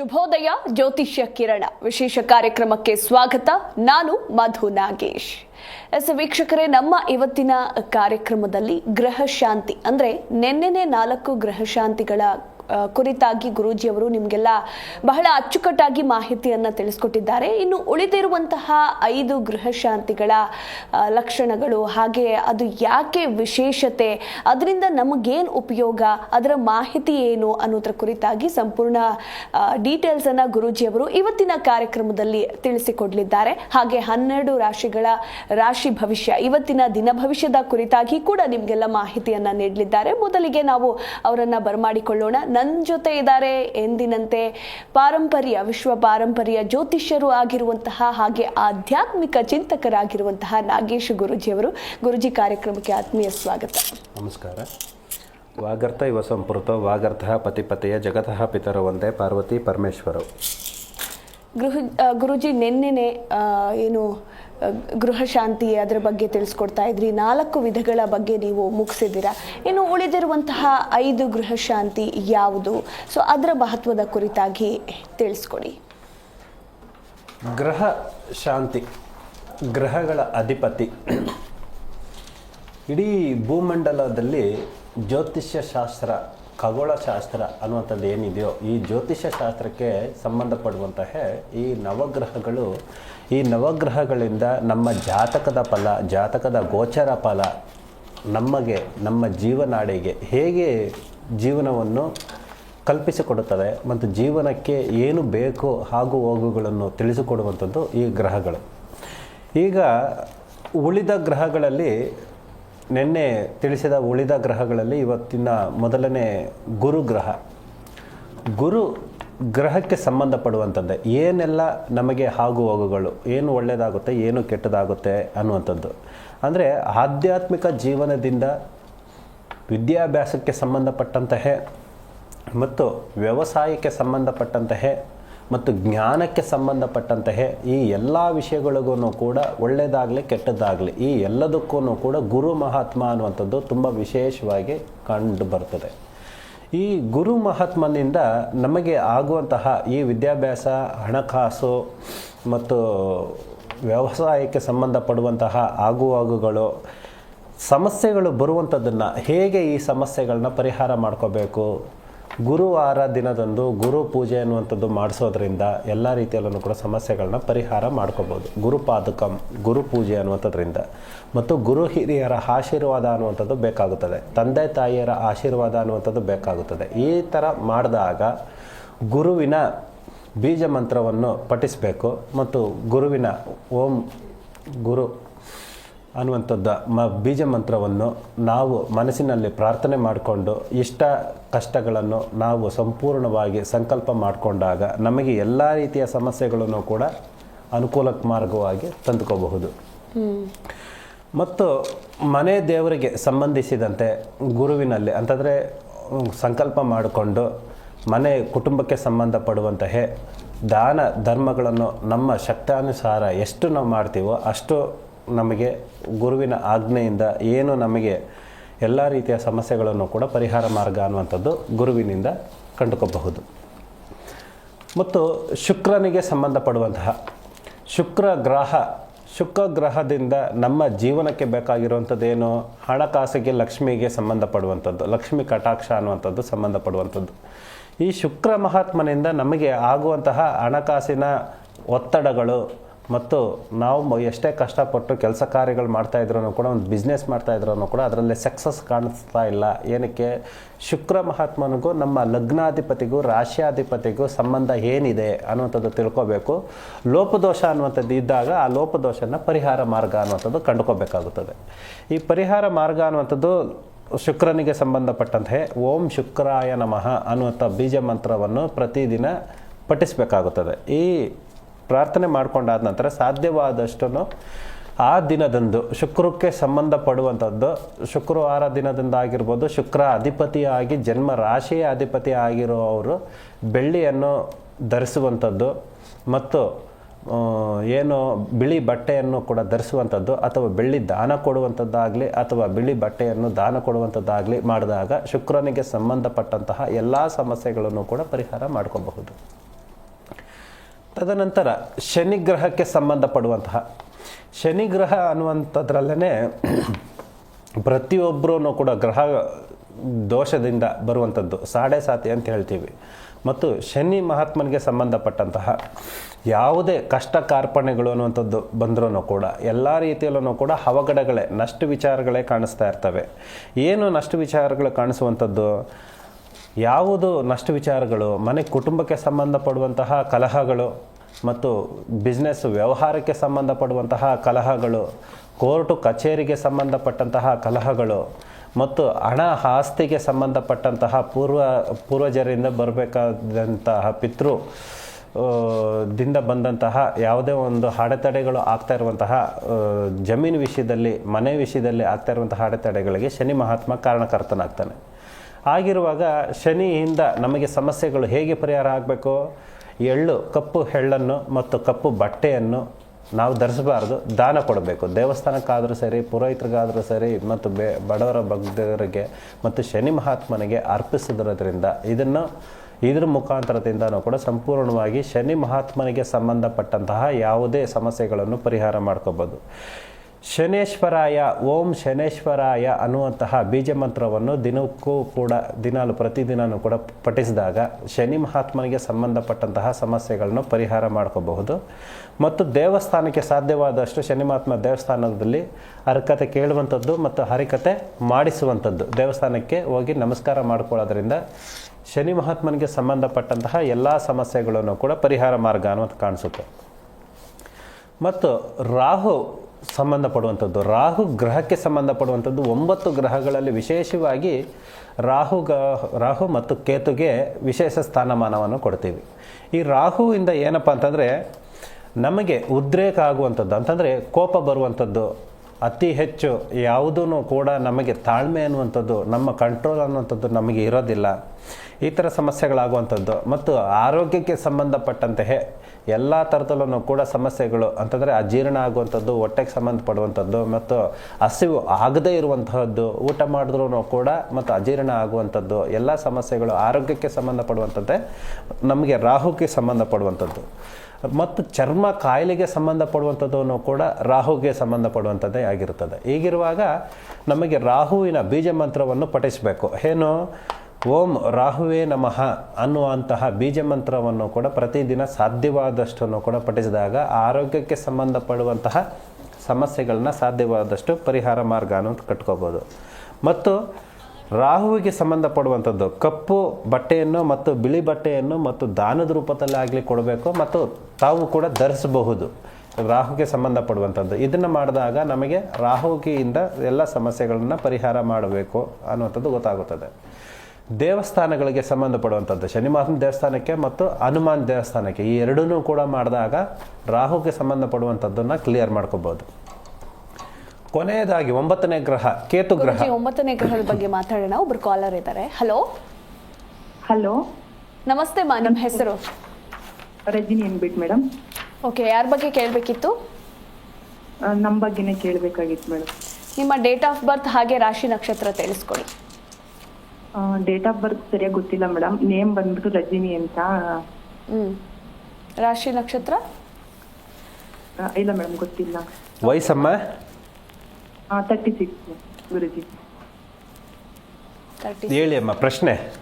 ಶುಭೋದಯ, ಜ್ಯೋತಿಷ್ಯ ಕಿರಣ. ವಿಶೇಷ ಕಾರ್ಯಕ್ರಮಕ್ಕೆ ಸ್ವಾಗತ. ನಾನು ಮಧು ನಾಗೇಶ್. ಎಸ್, ವೀಕ್ಷಕರೇ, ನಮ್ಮ ಇವತ್ತಿನ ಕಾರ್ಯಕ್ರಮದಲ್ಲಿ ಗ್ರಹ ಶಾಂತಿ, ಅಂದ್ರೆ ನಿನ್ನೆನೆ ನಾಲ್ಕು ಗ್ರಹ ಶಾಂತಿಗಳ ಕುರಿತಾಗಿ ಗುರೂಜಿಯವರು ನಿಮಗೆಲ್ಲ ಬಹಳ ಅಚ್ಚುಕಟ್ಟಾಗಿ ಮಾಹಿತಿಯನ್ನು ತಿಳಿಸ್ಕೊಟ್ಟಿದ್ದಾರೆ. ಇನ್ನು ಉಳಿದಿರುವಂತಹ ಐದು ಗೃಹ ಶಾಂತಿಗಳ ಲಕ್ಷಣಗಳು, ಹಾಗೆ ಅದು ಯಾಕೆ ವಿಶೇಷತೆ, ಅದರಿಂದ ನಮಗೇನು ಉಪಯೋಗ, ಅದರ ಮಾಹಿತಿ ಏನು ಅನ್ನೋದ್ರ ಕುರಿತಾಗಿ ಸಂಪೂರ್ಣ ಡೀಟೇಲ್ಸ್ ಅನ್ನ ಗುರೂಜಿಯವರು ಇವತ್ತಿನ ಕಾರ್ಯಕ್ರಮದಲ್ಲಿ ತಿಳಿಸಿಕೊಡಲಿದ್ದಾರೆ. ಹಾಗೆ ಹನ್ನೆರಡು ರಾಶಿಗಳ ರಾಶಿ ಭವಿಷ್ಯ, ಇವತ್ತಿನ ದಿನ ಭವಿಷ್ಯದ ಕುರಿತಾಗಿ ಕೂಡ ನಿಮಗೆಲ್ಲ ಮಾಹಿತಿಯನ್ನು ನೀಡಲಿದ್ದಾರೆ. ಮೊದಲಿಗೆ ನಾವು ಅವರನ್ನು ಬರಮಾಡಿಕೊಳ್ಳೋಣ. ನನ್ನ ಜೊತೆ ಇದ್ದಾರೆ ಎಂದಿನಂತೆ ಪಾರಂಪರ್ಯ ವಿಶ್ವ ಪಾರಂಪರ್ಯ ಜ್ಯೋತಿಷ್ಯರು ಆಗಿರುವಂತಹ ಹಾಗೆ ಆಧ್ಯಾತ್ಮಿಕ ಚಿಂತಕರಾಗಿರುವಂತಹ ನಾಗೇಶ್ ಗುರುಜಿಯವರು. ಗುರುಜಿ ಕಾರ್ಯಕ್ರಮಕ್ಕೆ ಆತ್ಮೀಯ ಸ್ವಾಗತ. ನಮಸ್ಕಾರ. ವಾಗರ್ಥ ಇವ ಸಂಪೃತ ವಾಗರ್ಥ ಪತಿಪತೆಯ ಜಗತಃ ಪಿತರ ಒಂದೇ ಪಾರ್ವತಿ ಪರಮೇಶ್ವರವು ಗೃಹ ಗುರುಜಿ ನಿನ್ನೆನೆ ಏನು ಗೃಹ ಶಾಂತಿ ಅದರ ಬಗ್ಗೆ ತಿಳಿಸ್ಕೊಡ್ತಾ ಇದ್ರಿ. ನಾಲ್ಕು ವಿಧಗಳ ಬಗ್ಗೆ ನೀವು ಮುಗಿಸಿದ್ದೀರಾ. ಇನ್ನು ಉಳಿದಿರುವಂತಹ ಐದು ಗೃಹ ಶಾಂತಿ ಯಾವುದು? ಸೊ ಅದರ ಮಹತ್ವದ ಕುರಿತಾಗಿ ತಿಳಿಸ್ಕೊಡಿ. ಗ್ರಹ ಶಾಂತಿ, ಗ್ರಹಗಳ ಅಧಿಪತಿ. ಇಡೀ ಭೂಮಂಡಲದಲ್ಲಿ ಜ್ಯೋತಿಷ್ಯ ಶಾಸ್ತ್ರ ಖಗೋಳ ಶಾಸ್ತ್ರ ಅನ್ನುವಂಥದ್ದು ಏನಿದೆಯೋ ಈ ಜ್ಯೋತಿಷ್ಯ ಶಾಸ್ತ್ರಕ್ಕೆ ಸಂಬಂಧಪಡುವಂತಹ ಈ ನವಗ್ರಹಗಳು, ಈ ನವಗ್ರಹಗಳಿಂದ ನಮ್ಮ ಜಾತಕದ ಫಲ, ಜಾತಕದ ಗೋಚರ ಫಲ, ನಮಗೆ, ನಮ್ಮ ಜೀವನಾಡಿಗೆ ಹೇಗೆ ಜೀವನವನ್ನು ಕಲ್ಪಿಸಿಕೊಡುತ್ತದೆ ಮತ್ತು ಜೀವನಕ್ಕೆ ಏನು ಬೇಕು ಹಾಗೂ ಹೋಗುಗಳನ್ನು ತಿಳಿಸಿಕೊಡುವಂಥದ್ದು ಈ ಗ್ರಹಗಳು. ಈಗ ಉಳಿದ ಗ್ರಹಗಳಲ್ಲಿ ನಿನ್ನೆ ತಿಳಿಸಿದ ಉಳಿದ ಗ್ರಹಗಳಲ್ಲಿ ಇವತ್ತಿನ ಮೊದಲನೇ ಗುರು ಗ್ರಹ. ಗುರು ಗ್ರಹಕ್ಕೆ ಸಂಬಂಧಪಡುವಂಥದ್ದೇ ಏನೆಲ್ಲ ನಮಗೆ ಆಗು ಹೋಗುಗಳು ಏನು ಒಳ್ಳೆಯದಾಗುತ್ತೆ, ಏನು ಕೆಟ್ಟದಾಗುತ್ತೆ ಅನ್ನುವಂಥದ್ದು. ಅಂದರೆ ಆಧ್ಯಾತ್ಮಿಕ ಜೀವನದಿಂದ ವಿದ್ಯಾಭ್ಯಾಸಕ್ಕೆ ಸಂಬಂಧಪಟ್ಟಂತಹ, ಮತ್ತು ವ್ಯವಸಾಯಕ್ಕೆ ಸಂಬಂಧಪಟ್ಟಂತಹ ಮತ್ತು ಜ್ಞಾನಕ್ಕೆ ಸಂಬಂಧಪಟ್ಟಂತಹ ಈ ಎಲ್ಲ ವಿಷಯಗಳಿಗೂ ಕೂಡ ಒಳ್ಳೆಯದಾಗಲಿ ಕೆಟ್ಟದ್ದಾಗಲಿ ಈ ಎಲ್ಲದಕ್ಕೂ ಕೂಡ ಗುರು ಮಹಾತ್ಮ ಅನ್ನುವಂಥದ್ದು ತುಂಬ ವಿಶೇಷವಾಗಿ ಕಂಡು ಬರ್ತದೆ. ಈ ಗುರು ಮಹಾತ್ಮನಿಂದ ನಮಗೆ ಆಗುವಂತಹ ಈ ವಿದ್ಯಾಭ್ಯಾಸ, ಹಣಕಾಸು ಮತ್ತು ವ್ಯವಸಾಯಕ್ಕೆ ಸಂಬಂಧಪಡುವಂತಹ ಆಗುವಾಗುಗಳು, ಸಮಸ್ಯೆಗಳು ಬರುವಂಥದ್ದನ್ನು ಹೇಗೆ ಈ ಸಮಸ್ಯೆಗಳನ್ನ ಪರಿಹಾರ ಮಾಡ್ಕೋಬೇಕು ಗುರುವಾರ ದಿನದಂದು ಗುರು ಪೂಜೆ ಅನ್ನುವಂಥದ್ದು ಮಾಡಿಸೋದ್ರಿಂದ ಎಲ್ಲ ರೀತಿಯಲ್ಲೂ ಕೂಡ ಸಮಸ್ಯೆಗಳನ್ನ ಪರಿಹಾರ ಮಾಡ್ಕೋಬೋದು. ಗುರುಪಾದುಕಂ, ಗುರು ಪೂಜೆ ಅನ್ನುವಂಥದ್ರಿಂದ. ಮತ್ತು ಗುರು ಹಿರಿಯರ ಆಶೀರ್ವಾದ ಅನ್ನುವಂಥದ್ದು ಬೇಕಾಗುತ್ತದೆ. ತಂದೆ ತಾಯಿಯರ ಆಶೀರ್ವಾದ ಅನ್ನುವಂಥದ್ದು ಬೇಕಾಗುತ್ತದೆ. ಈ ಥರ ಮಾಡಿದಾಗ ಗುರುವಿನ ಬೀಜ ಮಂತ್ರವನ್ನು ಪಠಿಸಬೇಕು. ಮತ್ತು ಗುರುವಿನ ಓಂ ಗುರು ಅನ್ನುವಂಥದ್ದು ಮ ಬೀಜ ಮಂತ್ರವನ್ನು ನಾವು ಮನಸ್ಸಿನಲ್ಲಿ ಪ್ರಾರ್ಥನೆ ಮಾಡಿಕೊಂಡು ಇಷ್ಟ ಕಷ್ಟಗಳನ್ನು ನಾವು ಸಂಪೂರ್ಣವಾಗಿ ಸಂಕಲ್ಪ ಮಾಡಿಕೊಂಡಾಗ ನಮಗೆ ಎಲ್ಲ ರೀತಿಯ ಸಮಸ್ಯೆಗಳನ್ನು ಕೂಡ ಅನುಕೂಲ ಮಾರ್ಗವಾಗಿ ತಂದುಕೋಬಹುದು. ಮತ್ತು ಮನೆ ದೇವರಿಗೆ ಸಂಬಂಧಿಸಿದಂತೆ ಗುರುವಿನಲ್ಲಿ ಅಂತಂದರೆ ಸಂಕಲ್ಪ ಮಾಡಿಕೊಂಡು ಮನೆ ಕುಟುಂಬಕ್ಕೆ ಸಂಬಂಧಪಡುವಂತಹ ದಾನ ಧರ್ಮಗಳನ್ನು ನಮ್ಮ ಶಕ್ತಾನುಸಾರ ಎಷ್ಟು ನಾವು ಮಾಡ್ತೀವೋ ಅಷ್ಟು ನಮಗೆ ಗುರುವಿನ ಆಜ್ಞೆಯಿಂದ ಏನು ನಮಗೆ ಎಲ್ಲ ರೀತಿಯ ಸಮಸ್ಯೆಗಳನ್ನು ಕೂಡ ಪರಿಹಾರ ಮಾರ್ಗ ಅನ್ನುವಂಥದ್ದು ಗುರುವಿನಿಂದ ಕಂಡುಕೋಬಹುದು. ಮತ್ತು ಶುಕ್ರನಿಗೆ ಸಂಬಂಧಪಡುವಂತಹ ಶುಕ್ರ ಗ್ರಹ, ಶುಕ್ರ ಗ್ರಹದಿಂದ ನಮ್ಮ ಜೀವನಕ್ಕೆ ಬೇಕಾಗಿರುವಂಥದ್ದೇನು ಹಣಕಾಸಿಗೆ ಲಕ್ಷ್ಮಿಗೆ ಸಂಬಂಧಪಡುವಂಥದ್ದು, ಲಕ್ಷ್ಮಿ ಕಟಾಕ್ಷ ಅನ್ನುವಂಥದ್ದು ಸಂಬಂಧಪಡುವಂಥದ್ದು. ಈ ಶುಕ್ರ ಮಹಾತ್ಮನಿಂದ ನಮಗೆ ಆಗುವಂತಹ ಹಣಕಾಸಿನ ಒತ್ತಡಗಳು ಮತ್ತು ನಾವು ಎಷ್ಟೇ ಕಷ್ಟಪಟ್ಟು ಕೆಲಸ ಕಾರ್ಯಗಳು ಮಾಡ್ತಾ ಇದ್ರು ಕೂಡ, ಒಂದು ಬಿಸ್ನೆಸ್ ಮಾಡ್ತಾ ಇದ್ರು ಕೂಡ ಅದರಲ್ಲಿ ಸಕ್ಸಸ್ ಕಾಣಿಸ್ತಾ ಇಲ್ಲ. ಏನಕ್ಕೆ? ಶುಕ್ರ ಮಹಾತ್ಮನಿಗೂ, ನಮ್ಮ ಲಗ್ನಾಧಿಪತಿಗೂ, ರಾಶಿಯಾಧಿಪತಿಗೂ ಸಂಬಂಧ ಏನಿದೆ ಅನ್ನುವಂಥದ್ದು ತಿಳ್ಕೋಬೇಕು. ಲೋಪದೋಷ ಅನ್ನುವಂಥದ್ದು ಇದ್ದಾಗ ಆ ಲೋಪದೋಷನ ಪರಿಹಾರ ಮಾರ್ಗ ಅನ್ನುವಂಥದ್ದು ಕಂಡುಕೋಬೇಕಾಗುತ್ತದೆ. ಈ ಪರಿಹಾರ ಮಾರ್ಗ ಅನ್ನುವಂಥದ್ದು ಶುಕ್ರನಿಗೆ ಸಂಬಂಧಪಟ್ಟಂತೆ ಓಂ ಶುಕ್ರಾಯ ನಮಃ ಅನ್ನುವಂಥ ಬೀಜ ಮಂತ್ರವನ್ನು ಪ್ರತಿದಿನ ಪಠಿಸಬೇಕಾಗುತ್ತದೆ. ಈ ಪ್ರಾರ್ಥನೆ ಮಾಡ್ಕೊಂಡಾದ ನಂತರ ಸಾಧ್ಯವಾದಷ್ಟು ಆ ದಿನದಂದು ಶುಕ್ರಕ್ಕೆ ಸಂಬಂಧಪಡುವಂಥದ್ದು, ಶುಕ್ರವಾರ ದಿನದಿಂದ ಆಗಿರ್ಬೋದು ಶುಕ್ರ ಅಧಿಪತಿಯಾಗಿ, ಜನ್ಮ ರಾಶಿಯ ಅಧಿಪತಿ ಆಗಿರುವವರು ಬೆಳ್ಳಿಯನ್ನು ಧರಿಸುವಂಥದ್ದು ಮತ್ತು ಏನು ಬಿಳಿ ಬಟ್ಟೆಯನ್ನು ಕೂಡ ಧರಿಸುವಂಥದ್ದು ಅಥವಾ ಬೆಳ್ಳಿ ದಾನ ಕೊಡುವಂಥದ್ದಾಗಲಿ ಅಥವಾ ಬಿಳಿ ಬಟ್ಟೆಯನ್ನು ದಾನ ಕೊಡುವಂಥದ್ದಾಗಲಿ ಮಾಡಿದಾಗ ಶುಕ್ರನಿಗೆ ಸಂಬಂಧಪಟ್ಟಂತಹ ಎಲ್ಲ ಸಮಸ್ಯೆಗಳನ್ನು ಕೂಡ ಪರಿಹಾರ ಮಾಡ್ಕೋಬಹುದು. ತದನಂತರ ಶನಿಗ್ರಹಕ್ಕೆ ಸಂಬಂಧಪಡುವಂತಹ. ಶನಿಗ್ರಹ ಅನ್ನುವಂಥದ್ರಲ್ಲೇ ಪ್ರತಿಯೊಬ್ಬರೂ ಕೂಡ ಗ್ರಹ ದೋಷದಿಂದ ಬರುವಂಥದ್ದು, ಸಾಡೆ ಸಾತಿ ಅಂತ ಹೇಳ್ತೀವಿ. ಮತ್ತು ಶನಿ ಮಹಾತ್ಮನಿಗೆ ಸಂಬಂಧಪಟ್ಟಂತಹ ಯಾವುದೇ ಕಷ್ಟ ಕಾರ್ಪಣ್ಯಗಳು ಅನ್ನುವಂಥದ್ದು ಬಂದ್ರೂ ಕೂಡ, ಎಲ್ಲ ರೀತಿಯಲ್ಲೂ ಕೂಡ ಅವಘಡಗಳೇ, ನಷ್ಟ ವಿಚಾರಗಳೇ ಕಾಣಿಸ್ತಾ ಇರ್ತವೆ. ಏನು ನಷ್ಟ ವಿಚಾರಗಳು ಕಾಣಿಸುವಂಥದ್ದು? ಯಾವುದು ನಷ್ಟ ವಿಚಾರಗಳು ಮನೆ ಕುಟುಂಬಕ್ಕೆ ಸಂಬಂಧಪಡುವಂತಹ ಕಲಹಗಳು ಮತ್ತು ಬಿಸ್ನೆಸ್ ವ್ಯವಹಾರಕ್ಕೆ ಸಂಬಂಧಪಡುವಂತಹ ಕಲಹಗಳು, ಕೋರ್ಟು ಕಚೇರಿಗೆ ಸಂಬಂಧಪಟ್ಟಂತಹ ಕಲಹಗಳು ಮತ್ತು ಹಣ ಆಸ್ತಿಗೆ ಸಂಬಂಧಪಟ್ಟಂತಹ ಪೂರ್ವ, ಪೂರ್ವಜರಿಂದ ಬರಬೇಕಾದಂತಹ ಪಿತೃ ದಿಂದ ಬಂದಂತಹ ಯಾವುದೇ ಒಂದು ಅಡೆತಡೆಗಳು ಆಗ್ತಾ ಇರುವಂತಹ ಜಮೀನು ವಿಷಯದಲ್ಲಿ, ಮನೆ ವಿಷಯದಲ್ಲಿ ಆಗ್ತಾ ಇರುವಂತಹ ಅಡೆತಡೆಗಳಿಗೆ ಶನಿ ಮಹಾತ್ಮ ಕಾರಣಕರ್ತನಾಗ್ತಾನೆ. ಆಗಿರುವಾಗ ಶನಿಯಿಂದ ನಮಗೆ ಸಮಸ್ಯೆಗಳು ಹೇಗೆ ಪರಿಹಾರ ಆಗಬೇಕು? ಎಳ್ಳು, ಕಪ್ಪು ಎಳ್ಳನ್ನು ಮತ್ತು ಕಪ್ಪು ಬಟ್ಟೆಯನ್ನು ನಾವು ಧರಿಸಬಾರ್ದು, ದಾನ ಕೊಡಬೇಕು. ದೇವಸ್ಥಾನಕ್ಕಾದರೂ ಸರಿ, ಪುರೋಹಿತರಿಗಾದರೂ ಸರಿ, ಮತ್ತು ಬೇ, ಬಡವರ ಭಕ್ತರಿಗೆ ಮತ್ತು ಶನಿ ಮಹಾತ್ಮನಿಗೆ ಅರ್ಪಿಸಿದ್ರದ್ರಿಂದ ಇದನ್ನು, ಇದ್ರ ಮುಖಾಂತರದಿಂದನೂ ಕೂಡ ಸಂಪೂರ್ಣವಾಗಿ ಶನಿ ಮಹಾತ್ಮನಿಗೆ ಸಂಬಂಧಪಟ್ಟಂತಹ ಯಾವುದೇ ಸಮಸ್ಯೆಗಳನ್ನು ಪರಿಹಾರ ಮಾಡ್ಕೋಬೋದು. ಶನೇಶ್ವರಾಯ, ಓಂ ಶನೇಶ್ವರಾಯ ಅನ್ನುವಂತಹ ಬೀಜ ಮಂತ್ರವನ್ನು ದಿನಕ್ಕೂ ಕೂಡ, ದಿನಾಲು ಪ್ರತಿದಿನನೂ ಕೂಡ ಪಠಿಸಿದಾಗ ಶನಿ ಮಹಾತ್ಮನಿಗೆ ಸಂಬಂಧಪಟ್ಟಂತಹ ಸಮಸ್ಯೆಗಳನ್ನು ಪರಿಹಾರ ಮಾಡ್ಕೋಬಹುದು. ಮತ್ತು ದೇವಸ್ಥಾನಕ್ಕೆ ಸಾಧ್ಯವಾದಷ್ಟು ಶನಿ ಮಹಾತ್ಮ ದೇವಸ್ಥಾನದಲ್ಲಿ ಹರಕತೆ ಕೇಳುವಂಥದ್ದು ಮತ್ತು ಹರಿಕತೆ ಮಾಡಿಸುವಂಥದ್ದು. ದೇವಸ್ಥಾನಕ್ಕೆ ಹೋಗಿ ನಮಸ್ಕಾರ ಮಾಡ್ಕೊಳ್ಳೋದ್ರಿಂದ ಶನಿ ಮಹಾತ್ಮನಿಗೆ ಸಂಬಂಧಪಟ್ಟಂತಹ ಎಲ್ಲ ಸಮಸ್ಯೆಗಳನ್ನು ಕೂಡ ಪರಿಹಾರ ಮಾರ್ಗ ಅನ್ನೋದು ಕಾಣಿಸುತ್ತೆ. ಮತ್ತು ರಾಹು ಸಂಬಂಧಪಡುವಂಥದ್ದು. ರಾಹು ಗ್ರಹಕ್ಕೆ ಸಂಬಂಧಪಡುವಂಥದ್ದು ಒಂಬತ್ತು ಗ್ರಹಗಳಲ್ಲಿ ವಿಶೇಷವಾಗಿ ರಾಹು ರಾಹು ಮತ್ತು ಕೇತುಗೆ ವಿಶೇಷ ಸ್ಥಾನಮಾನವನ್ನು ಕೊಡ್ತೀವಿ. ಈ ರಾಹುವಿಂದ ಏನಪ್ಪ ಅಂತಂದರೆ ನಮಗೆ ಉದ್ರೇಕ ಆಗುವಂಥದ್ದು, ಅಂತಂದರೆ ಕೋಪ ಬರುವಂಥದ್ದು, ಅತಿ ಹೆಚ್ಚು ಯಾವುದೂ ಕೂಡ ನಮಗೆ ತಾಳ್ಮೆ ಅನ್ನುವಂಥದ್ದು, ನಮ್ಮ ಕಂಟ್ರೋಲ್ ಅನ್ನುವಂಥದ್ದು ನಮಗೆ ಇರೋದಿಲ್ಲ. ಈ ಥರ ಸಮಸ್ಯೆಗಳಾಗುವಂಥದ್ದು. ಮತ್ತು ಆರೋಗ್ಯಕ್ಕೆ ಸಂಬಂಧಪಟ್ಟಂತೆ ಎಲ್ಲ ಥರದಲ್ಲೂ ಕೂಡ ಸಮಸ್ಯೆಗಳು ಅಂತಂದರೆ ಅಜೀರ್ಣ ಆಗುವಂಥದ್ದು, ಹೊಟ್ಟೆಗೆ ಸಂಬಂಧಪಡುವಂಥದ್ದು ಮತ್ತು ಹಸಿವು ಆಗದೇ ಇರುವಂತಹದ್ದು, ಊಟ ಮಾಡಿದ್ರೂ ಕೂಡ ಮತ್ತು ಅಜೀರ್ಣ ಆಗುವಂಥದ್ದು, ಎಲ್ಲ ಸಮಸ್ಯೆಗಳು ಆರೋಗ್ಯಕ್ಕೆ ಸಂಬಂಧಪಡುವಂಥದ್ದೇ, ನಮಗೆ ರಾಹುಗೆ ಸಂಬಂಧಪಡುವಂಥದ್ದು. ಮತ್ತು ಚರ್ಮ ಕಾಯಿಲೆಗೆ ಸಂಬಂಧಪಡುವಂಥದ್ದು ಕೂಡ ರಾಹುಗೆ ಸಂಬಂಧಪಡುವಂಥದ್ದೇ ಆಗಿರುತ್ತದೆ. ಹೀಗಿರುವಾಗ ನಮಗೆ ರಾಹುವಿನ ಬೀಜ ಮಂತ್ರವನ್ನು ಪಠಿಸಬೇಕು. ಏನು? ಓಂ ರಾಹುವೇ ನಮಃ ಅನ್ನುವಂತಹ ಬೀಜ ಮಂತ್ರವನ್ನು ಕೂಡ ಪ್ರತಿದಿನ ಸಾಧ್ಯವಾದಷ್ಟನ್ನು ಕೂಡ ಪಠಿಸಿದಾಗ ಆರೋಗ್ಯಕ್ಕೆ ಸಂಬಂಧಪಡುವಂತಹ ಸಮಸ್ಯೆಗಳನ್ನ ಸಾಧ್ಯವಾದಷ್ಟು ಪರಿಹಾರ ಮಾರ್ಗ ಅನ್ನೋದು ಕಟ್ಕೋಬೋದು. ಮತ್ತು ರಾಹುವಿಗೆ ಸಂಬಂಧಪಡುವಂಥದ್ದು ಕಪ್ಪು ಬಟ್ಟೆಯನ್ನು ಮತ್ತು ಬಿಳಿ ಬಟ್ಟೆಯನ್ನು ಮತ್ತು ದಾನದ ರೂಪದಲ್ಲಿ ಆಗಲಿ ಕೊಡಬೇಕು ಮತ್ತು ತಾವು ಕೂಡ ಧರಿಸಬಹುದು. ರಾಹುಗೆ ಸಂಬಂಧಪಡುವಂಥದ್ದು. ಇದನ್ನು ಮಾಡಿದಾಗ ನಮಗೆ ರಾಹುಗಿಯಿಂದ ಎಲ್ಲ ಸಮಸ್ಯೆಗಳನ್ನು ಪರಿಹಾರ ಮಾಡಬೇಕು ಅನ್ನುವಂಥದ್ದು ಗೊತ್ತಾಗುತ್ತದೆ. ದೇವಸ್ಥಾನಗಳಿಗೆ ಸಂಬಂಧಪಡುವಂಥದ್ದು ಶನಿ ಮಹಾತ್ಮ ದೇವಸ್ಥಾನಕ್ಕೆ ಮತ್ತು ಹನುಮಾನ್ ದೇವಸ್ಥಾನಕ್ಕೆ. ಈ ಎರಡನ್ನೂ ಕೂಡ ಮಾಡಿದಾಗ ರಾಹುಗೆ ಸಂಬಂಧಪಡುವಂಥದ್ದನ್ನು ಕ್ಲಿಯರ್ ಮಾಡ್ಕೋಬೋದು. ಕೊನೆಯದಾಗಿ ಒಂಬತ್ತನೇ ಗ್ರಹ ಕೇತು ಗ್ರಹ. ಒಂಬತ್ತನೇ ಗ್ರಹದ ಬಗ್ಗೆ ಮಾತಾಡೋಣ. ಒಬ್ರು ಕಾಲರ್ ಇದ್ದಾರೆ. ಹಲೋ ಹಲೋ ನಮಸ್ತೆ ಮಾ ನಿಮ್ಮ ಹೆಸರು? ರಜಿನಿ ಅನ್ಬಿಟ್ ಮೇಡಮ್. ಓಕೆ ಯಾರ ಬಗ್ಗೆ ಕೇಳಬೇಕಿತ್ತು? ನಮ್ಮ ಬಗ್ಗೆನೇ ಕೇಳಬೇಕಾಗಿತ್ತು ಮೇಡಮ್. ನಿಮ್ಮ ಡೇಟ್ ಆಫ್ ಬರ್ತ್ ಹಾಗೆ ರಾಶಿ ನಕ್ಷತ್ರ ತಿಳಿಸ್ಕೊಡಿ. ಡೇಟ್ ಆಫ್ ಬರ್ತ್ ಸರಿಯಾಗಿ ಗೊತ್ತಿಲ್ಲ ಮೇಡಮ್ ನೇಮ್ ಬಂದ್ಬಿಟ್ಟು ರಜಿನಿ ಅಂತ. ಹ್ಞೂ ರಾಶಿ ನಕ್ಷತ್ರ? ಆ, ಇಲ್ಲ ಮೇಡಮ್ ಗೊತ್ತಿಲ್ಲ. ವಯಸ್ಸಮ್ಮ? ತರ್ಟಿ ಸಿಕ್ಸ್ ಗುರುಜಿ. ತರ್ಟಿ ಹೇಳಿ ಅಮ್ಮ ಪ್ರಶ್ನೆ.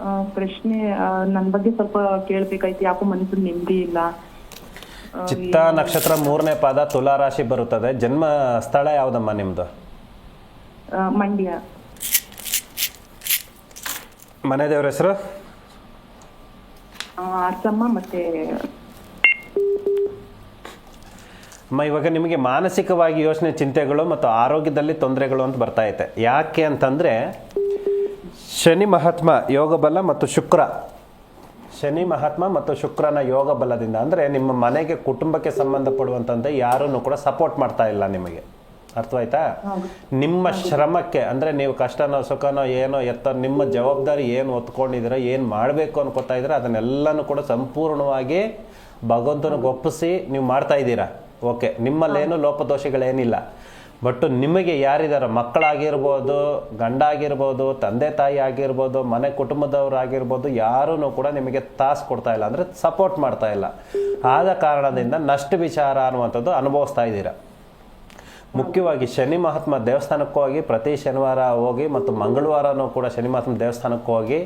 ಆ, ಪ್ರಶ್ನೆ ನನ್ನ ಬಗ್ಗೆ ಸ್ವಲ್ಪ ಕೇಳಬೇಕಾಯ್ತು. ಯಾಕೋ ಮನಸ್ಸು ನೆಮ್ಮದಿ ಇಲ್ಲ. ಆ, ಚಿತ್ತ ನಕ್ಷತ್ರ ಮೂರನೇ ಪಾದ ತುಲಾ ರಾಶಿ ಬರುತ್ತದೆ. ಜನ್ಮ ಸ್ಥಳ ಯಾವುದಮ್ಮ ನಿಮ್ಮದು ಆ, ಮಂಡ್ಯ. ಮನೆ ದೇವ್ರ ಹೆಸರು? ಆ, ಅರ್ಸಮ್ಮ ಮತ್ತೆ ಅಮ್ಮ ಇವಾಗ ನಿಮಗೆ ಮಾನಸಿಕವಾಗಿ ಯೋಚನೆ ಚಿಂತೆಗಳು ಮತ್ತು ಆರೋಗ್ಯದಲ್ಲಿ ತೊಂದರೆಗಳು ಅಂತ ಬರ್ತಾ ಐತೆ. ಯಾಕೆ ಅಂತಂದರೆ ಶನಿ ಮಹಾತ್ಮ ಯೋಗ ಬಲ ಮತ್ತು ಶುಕ್ರ. ಶನಿ ಮಹಾತ್ಮ ಮತ್ತು ಶುಕ್ರನ ಯೋಗ ಬಲದಿಂದ. ಅಂದರೆ ನಿಮ್ಮ ಮನೆಗೆ ಕುಟುಂಬಕ್ಕೆ ಸಂಬಂಧಪಡುವಂಥದ್ದೇ ಯಾರನ್ನು ಕೂಡ ಸಪೋರ್ಟ್ ಮಾಡ್ತಾ ಇಲ್ಲ ನಿಮಗೆ. ಅರ್ಥವಾಯ್ತಾ? ನಿಮ್ಮ ಶ್ರಮಕ್ಕೆ ಅಂದರೆ ನೀವು ಕಷ್ಟನೋ ಸುಖನೋ ಏನೋ ಎತ್ತ ನಿಮ್ಮ ಜವಾಬ್ದಾರಿ ಏನು ಒತ್ಕೊಂಡಿದ್ದೀರ ಏನು ಮಾಡಬೇಕು ಅನ್ಕೋತಾ ಇದ್ದೀರ ಅದನ್ನೆಲ್ಲನೂ ಕೂಡ ಸಂಪೂರ್ಣವಾಗಿ ಭಗವಂತನಿಗೆ ಒಪ್ಪಿಸಿ ನೀವು ಮಾಡ್ತಾ ಇದ್ದೀರಾ? ಓಕೆ ನಿಮ್ಮಲ್ಲೇನು ಲೋಪದೋಷಗಳೇನಿಲ್ಲ. ಬಟ್ ನಿಮಗೆ ಯಾರಿದ್ದಾರೆ ಮಕ್ಕಳಾಗಿರ್ಬೋದು ಗಂಡ ಆಗಿರ್ಬೋದು ತಂದೆ ತಾಯಿ ಆಗಿರ್ಬೋದು ಮನೆ ಕುಟುಂಬದವ್ರು ಆಗಿರ್ಬೋದು ಯಾರೂ ಕೂಡ ನಿಮಗೆ ತಾಸು ಕೊಡ್ತಾ ಇಲ್ಲ ಅಂದರೆ ಸಪೋರ್ಟ್ ಮಾಡ್ತಾ ಇಲ್ಲ. ಆದ ಕಾರಣದಿಂದ ನಷ್ಟ ವಿಚಾರ ಅನ್ನುವಂಥದ್ದು ಅನುಭವಿಸ್ತಾ ಇದ್ದೀರಾ? ಮುಖ್ಯವಾಗಿ ಶನಿ ಮಹಾತ್ಮ ದೇವಸ್ಥಾನಕ್ಕೂ ಹೋಗಿ ಪ್ರತಿ ಶನಿವಾರ ಹೋಗಿ ಮತ್ತು ಮಂಗಳವಾರನೂ ಕೂಡ ಶನಿ ಮಹಾತ್ಮ ದೇವಸ್ಥಾನಕ್ಕೂ ಹೋಗಿ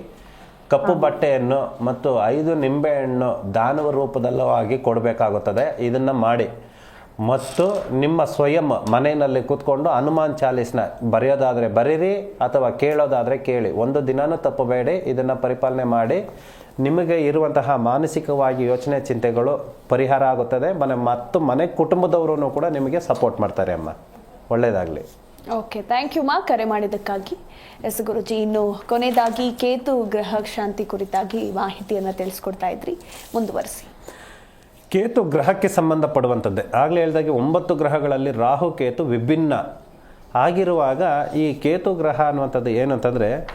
ಕಪ್ಪು ಬಟ್ಟೆಯನ್ನು ಮತ್ತು ಐದು ನಿಂಬೆಹಣ್ಣು ದಾನವ ರೂಪದಲ್ಲೂ ಆಗಿ ಕೊಡಬೇಕಾಗುತ್ತದೆ. ಇದನ್ನು ಮಾಡಿ ಮತ್ತು ನಿಮ್ಮ ಸ್ವಯಂ ಮನೆಯಲ್ಲಿ ಕೂತ್ಕೊಂಡು ಹನುಮಾನ್ ಚಾಲೀಸ್ನ ಬರೆಯೋದಾದರೆ ಬರೀರಿ ಅಥವಾ ಕೇಳೋದಾದರೆ ಕೇಳಿ. ಒಂದು ದಿನನೂ ತಪ್ಪಬೇಡಿ. ಇದನ್ನು ಪರಿಪಾಲನೆ ಮಾಡಿ ನಿಮಗೆ ಇರುವಂತಹ ಮಾನಸಿಕವಾಗಿ ಯೋಚನೆ ಚಿಂತೆಗಳು ಪರಿಹಾರ ಆಗುತ್ತದೆ. ಮನೆ ಮತ್ತು ಮನೆ ಕುಟುಂಬದವರು ಕೂಡ ನಿಮಗೆ ಸಪೋರ್ಟ್ ಮಾಡ್ತಾರೆ ಅಮ್ಮ. ಒಳ್ಳೆಯದಾಗಲಿ. ಓಕೆ ಥ್ಯಾಂಕ್ ಯು ಮಾ. ಕರೆ ಮಾಡಿದ್ದಕ್ಕಾಗಿ ಎಸ್ ಗುರುಜಿ ಇನ್ನು ಕೊನೆಯದಾಗಿ ಕೇತು ಗ್ರಹ ಶಾಂತಿ ಕುರಿತಾಗಿ ಮಾಹಿತಿಯನ್ನು ತಿಳಿಸ್ಕೊಡ್ತಾ ಇದ್ರಿ. ಮುಂದುವರಿಸಿ. ಕೇತು ಗ್ರಹಕ್ಕೆ ಸಂಬಂಧಪಡುವಂಥದ್ದೇ. ಆಗಲೇ ಹೇಳಿದಾಗೆ ಒಂಬತ್ತು ಗ್ರಹಗಳಲ್ಲಿ ರಾಹು ಕೇತು ವಿಭಿನ್ನ. ಆಗಿರುವಾಗ ಈ ಕೇತು ಗ್ರಹ ಅನ್ನುವಂಥದ್ದು ಏನಂತಂದರೆ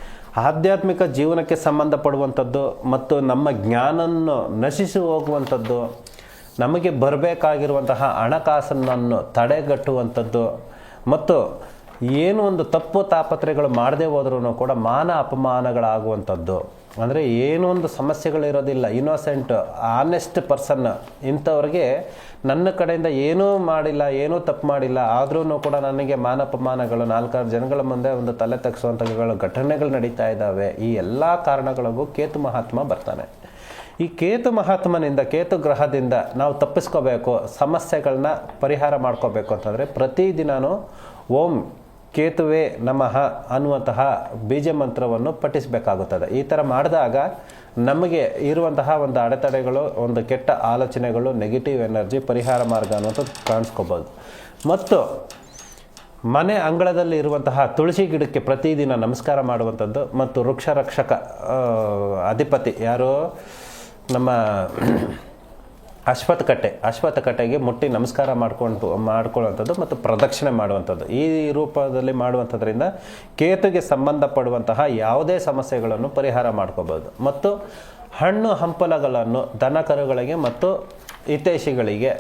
ಆಧ್ಯಾತ್ಮಿಕ ಜೀವನಕ್ಕೆ ಸಂಬಂಧಪಡುವಂಥದ್ದು ಮತ್ತು ನಮ್ಮ ಜ್ಞಾನವನ್ನು ನಶಿಸಿ ಹೋಗುವಂಥದ್ದು, ನಮಗೆ ಬರಬೇಕಾಗಿರುವಂತಹ ಹಣಕಾಸನ್ನು ತಡೆಗಟ್ಟುವಂಥದ್ದು ಮತ್ತು ಏನು ಒಂದು ತಪ್ಪು ತಾಪತ್ರೆಗಳು ಮಾಡದೇ ಹೋದ್ರೂ ಕೂಡ ಮಾನ ಅಪಮಾನಗಳಾಗುವಂಥದ್ದು. ಅಂದರೆ ಏನೊಂದು ಸಮಸ್ಯೆಗಳಿರೋದಿಲ್ಲ ಇನ್ನೋಸೆಂಟ್ ಆನೆಸ್ಟ್ ಪರ್ಸನ್ ಇಂಥವ್ರಿಗೆ ನನ್ನ ಕಡೆಯಿಂದ ಏನೂ ಮಾಡಿಲ್ಲ, ಏನೂ ತಪ್ಪು ಮಾಡಿಲ್ಲ. ಆದ್ರೂ ಕೂಡ ನನಗೆ ಮಾನಪಮಾನಗಳು, ನಾಲ್ಕಾರು ಜನಗಳ ಮುಂದೆ ಒಂದು ತಲೆ ತಗ್ಸುವಂಥಗಳು ಘಟನೆಗಳು ನಡೀತಾ ಇದ್ದಾವೆ. ಈ ಎಲ್ಲ ಕಾರಣಗಳಿಗೂ ಕೇತು ಮಹಾತ್ಮ ಬರ್ತಾನೆ. ಈ ಕೇತು ಮಹಾತ್ಮನಿಂದ, ಕೇತು ಗ್ರಹದಿಂದ ನಾವು ತಪ್ಪಿಸ್ಕೋಬೇಕು ಸಮಸ್ಯೆಗಳನ್ನ ಪರಿಹಾರ ಮಾಡ್ಕೋಬೇಕು ಅಂತಂದರೆ ಪ್ರತಿದಿನವೂ ಓಂ ಕೇತುವೆ ನಮಃ ಅನ್ನುವಂತಹ ಬೀಜ ಮಂತ್ರವನ್ನು ಪಠಿಸಬೇಕಾಗುತ್ತದೆ. ಈ ಥರ ಮಾಡಿದಾಗ ನಮಗೆ ಇರುವಂತಹ ಒಂದು ಅಡೆತಡೆಗಳು, ಒಂದು ಕೆಟ್ಟ ಆಲೋಚನೆಗಳು ನೆಗೆಟಿವ್ ಎನರ್ಜಿ ಪರಿಹಾರ ಮಾರ್ಗ ಅನ್ನೋದು ಕಾಣಿಸ್ಕೋಬೋದು. ಮತ್ತು ಮನೆ ಅಂಗಳದಲ್ಲಿ ಇರುವಂತಹ ತುಳಸಿ ಗಿಡಕ್ಕೆ ಪ್ರತಿದಿನ ನಮಸ್ಕಾರ ಮಾಡುವಂಥದ್ದು ಮತ್ತು ವೃಕ್ಷ ರಕ್ಷಕ ಅಧಿಪತಿ ಯಾರು? ನಮ್ಮ ಅಶ್ವತ್ಥ ಕಟ್ಟೆ ಮುಟ್ಟಿ ನಮಸ್ಕಾರ ಮಾಡ್ಕೊಂಡು, ಮಾಡ್ಕೊಳ್ಳುವಂಥದ್ದು ಮತ್ತು ಪ್ರದಕ್ಷಿಣೆ ಮಾಡುವಂಥದ್ದು. ಈ ರೂಪದಲ್ಲಿ ಮಾಡುವಂಥದ್ರಿಂದ ಕೇತುಗೆ ಸಂಬಂಧಪಡುವಂತಹ ಯಾವುದೇ ಸಮಸ್ಯೆಗಳನ್ನು ಪರಿಹಾರ ಮಾಡ್ಕೋಬೋದು. ಮತ್ತು ಹಣ್ಣು ಹಂಪಲಗಳನ್ನು ದನ ಕರುಗಳಿಗೆ ಮತ್ತು ಹಿತೈಷಿಗಳಿಗೆ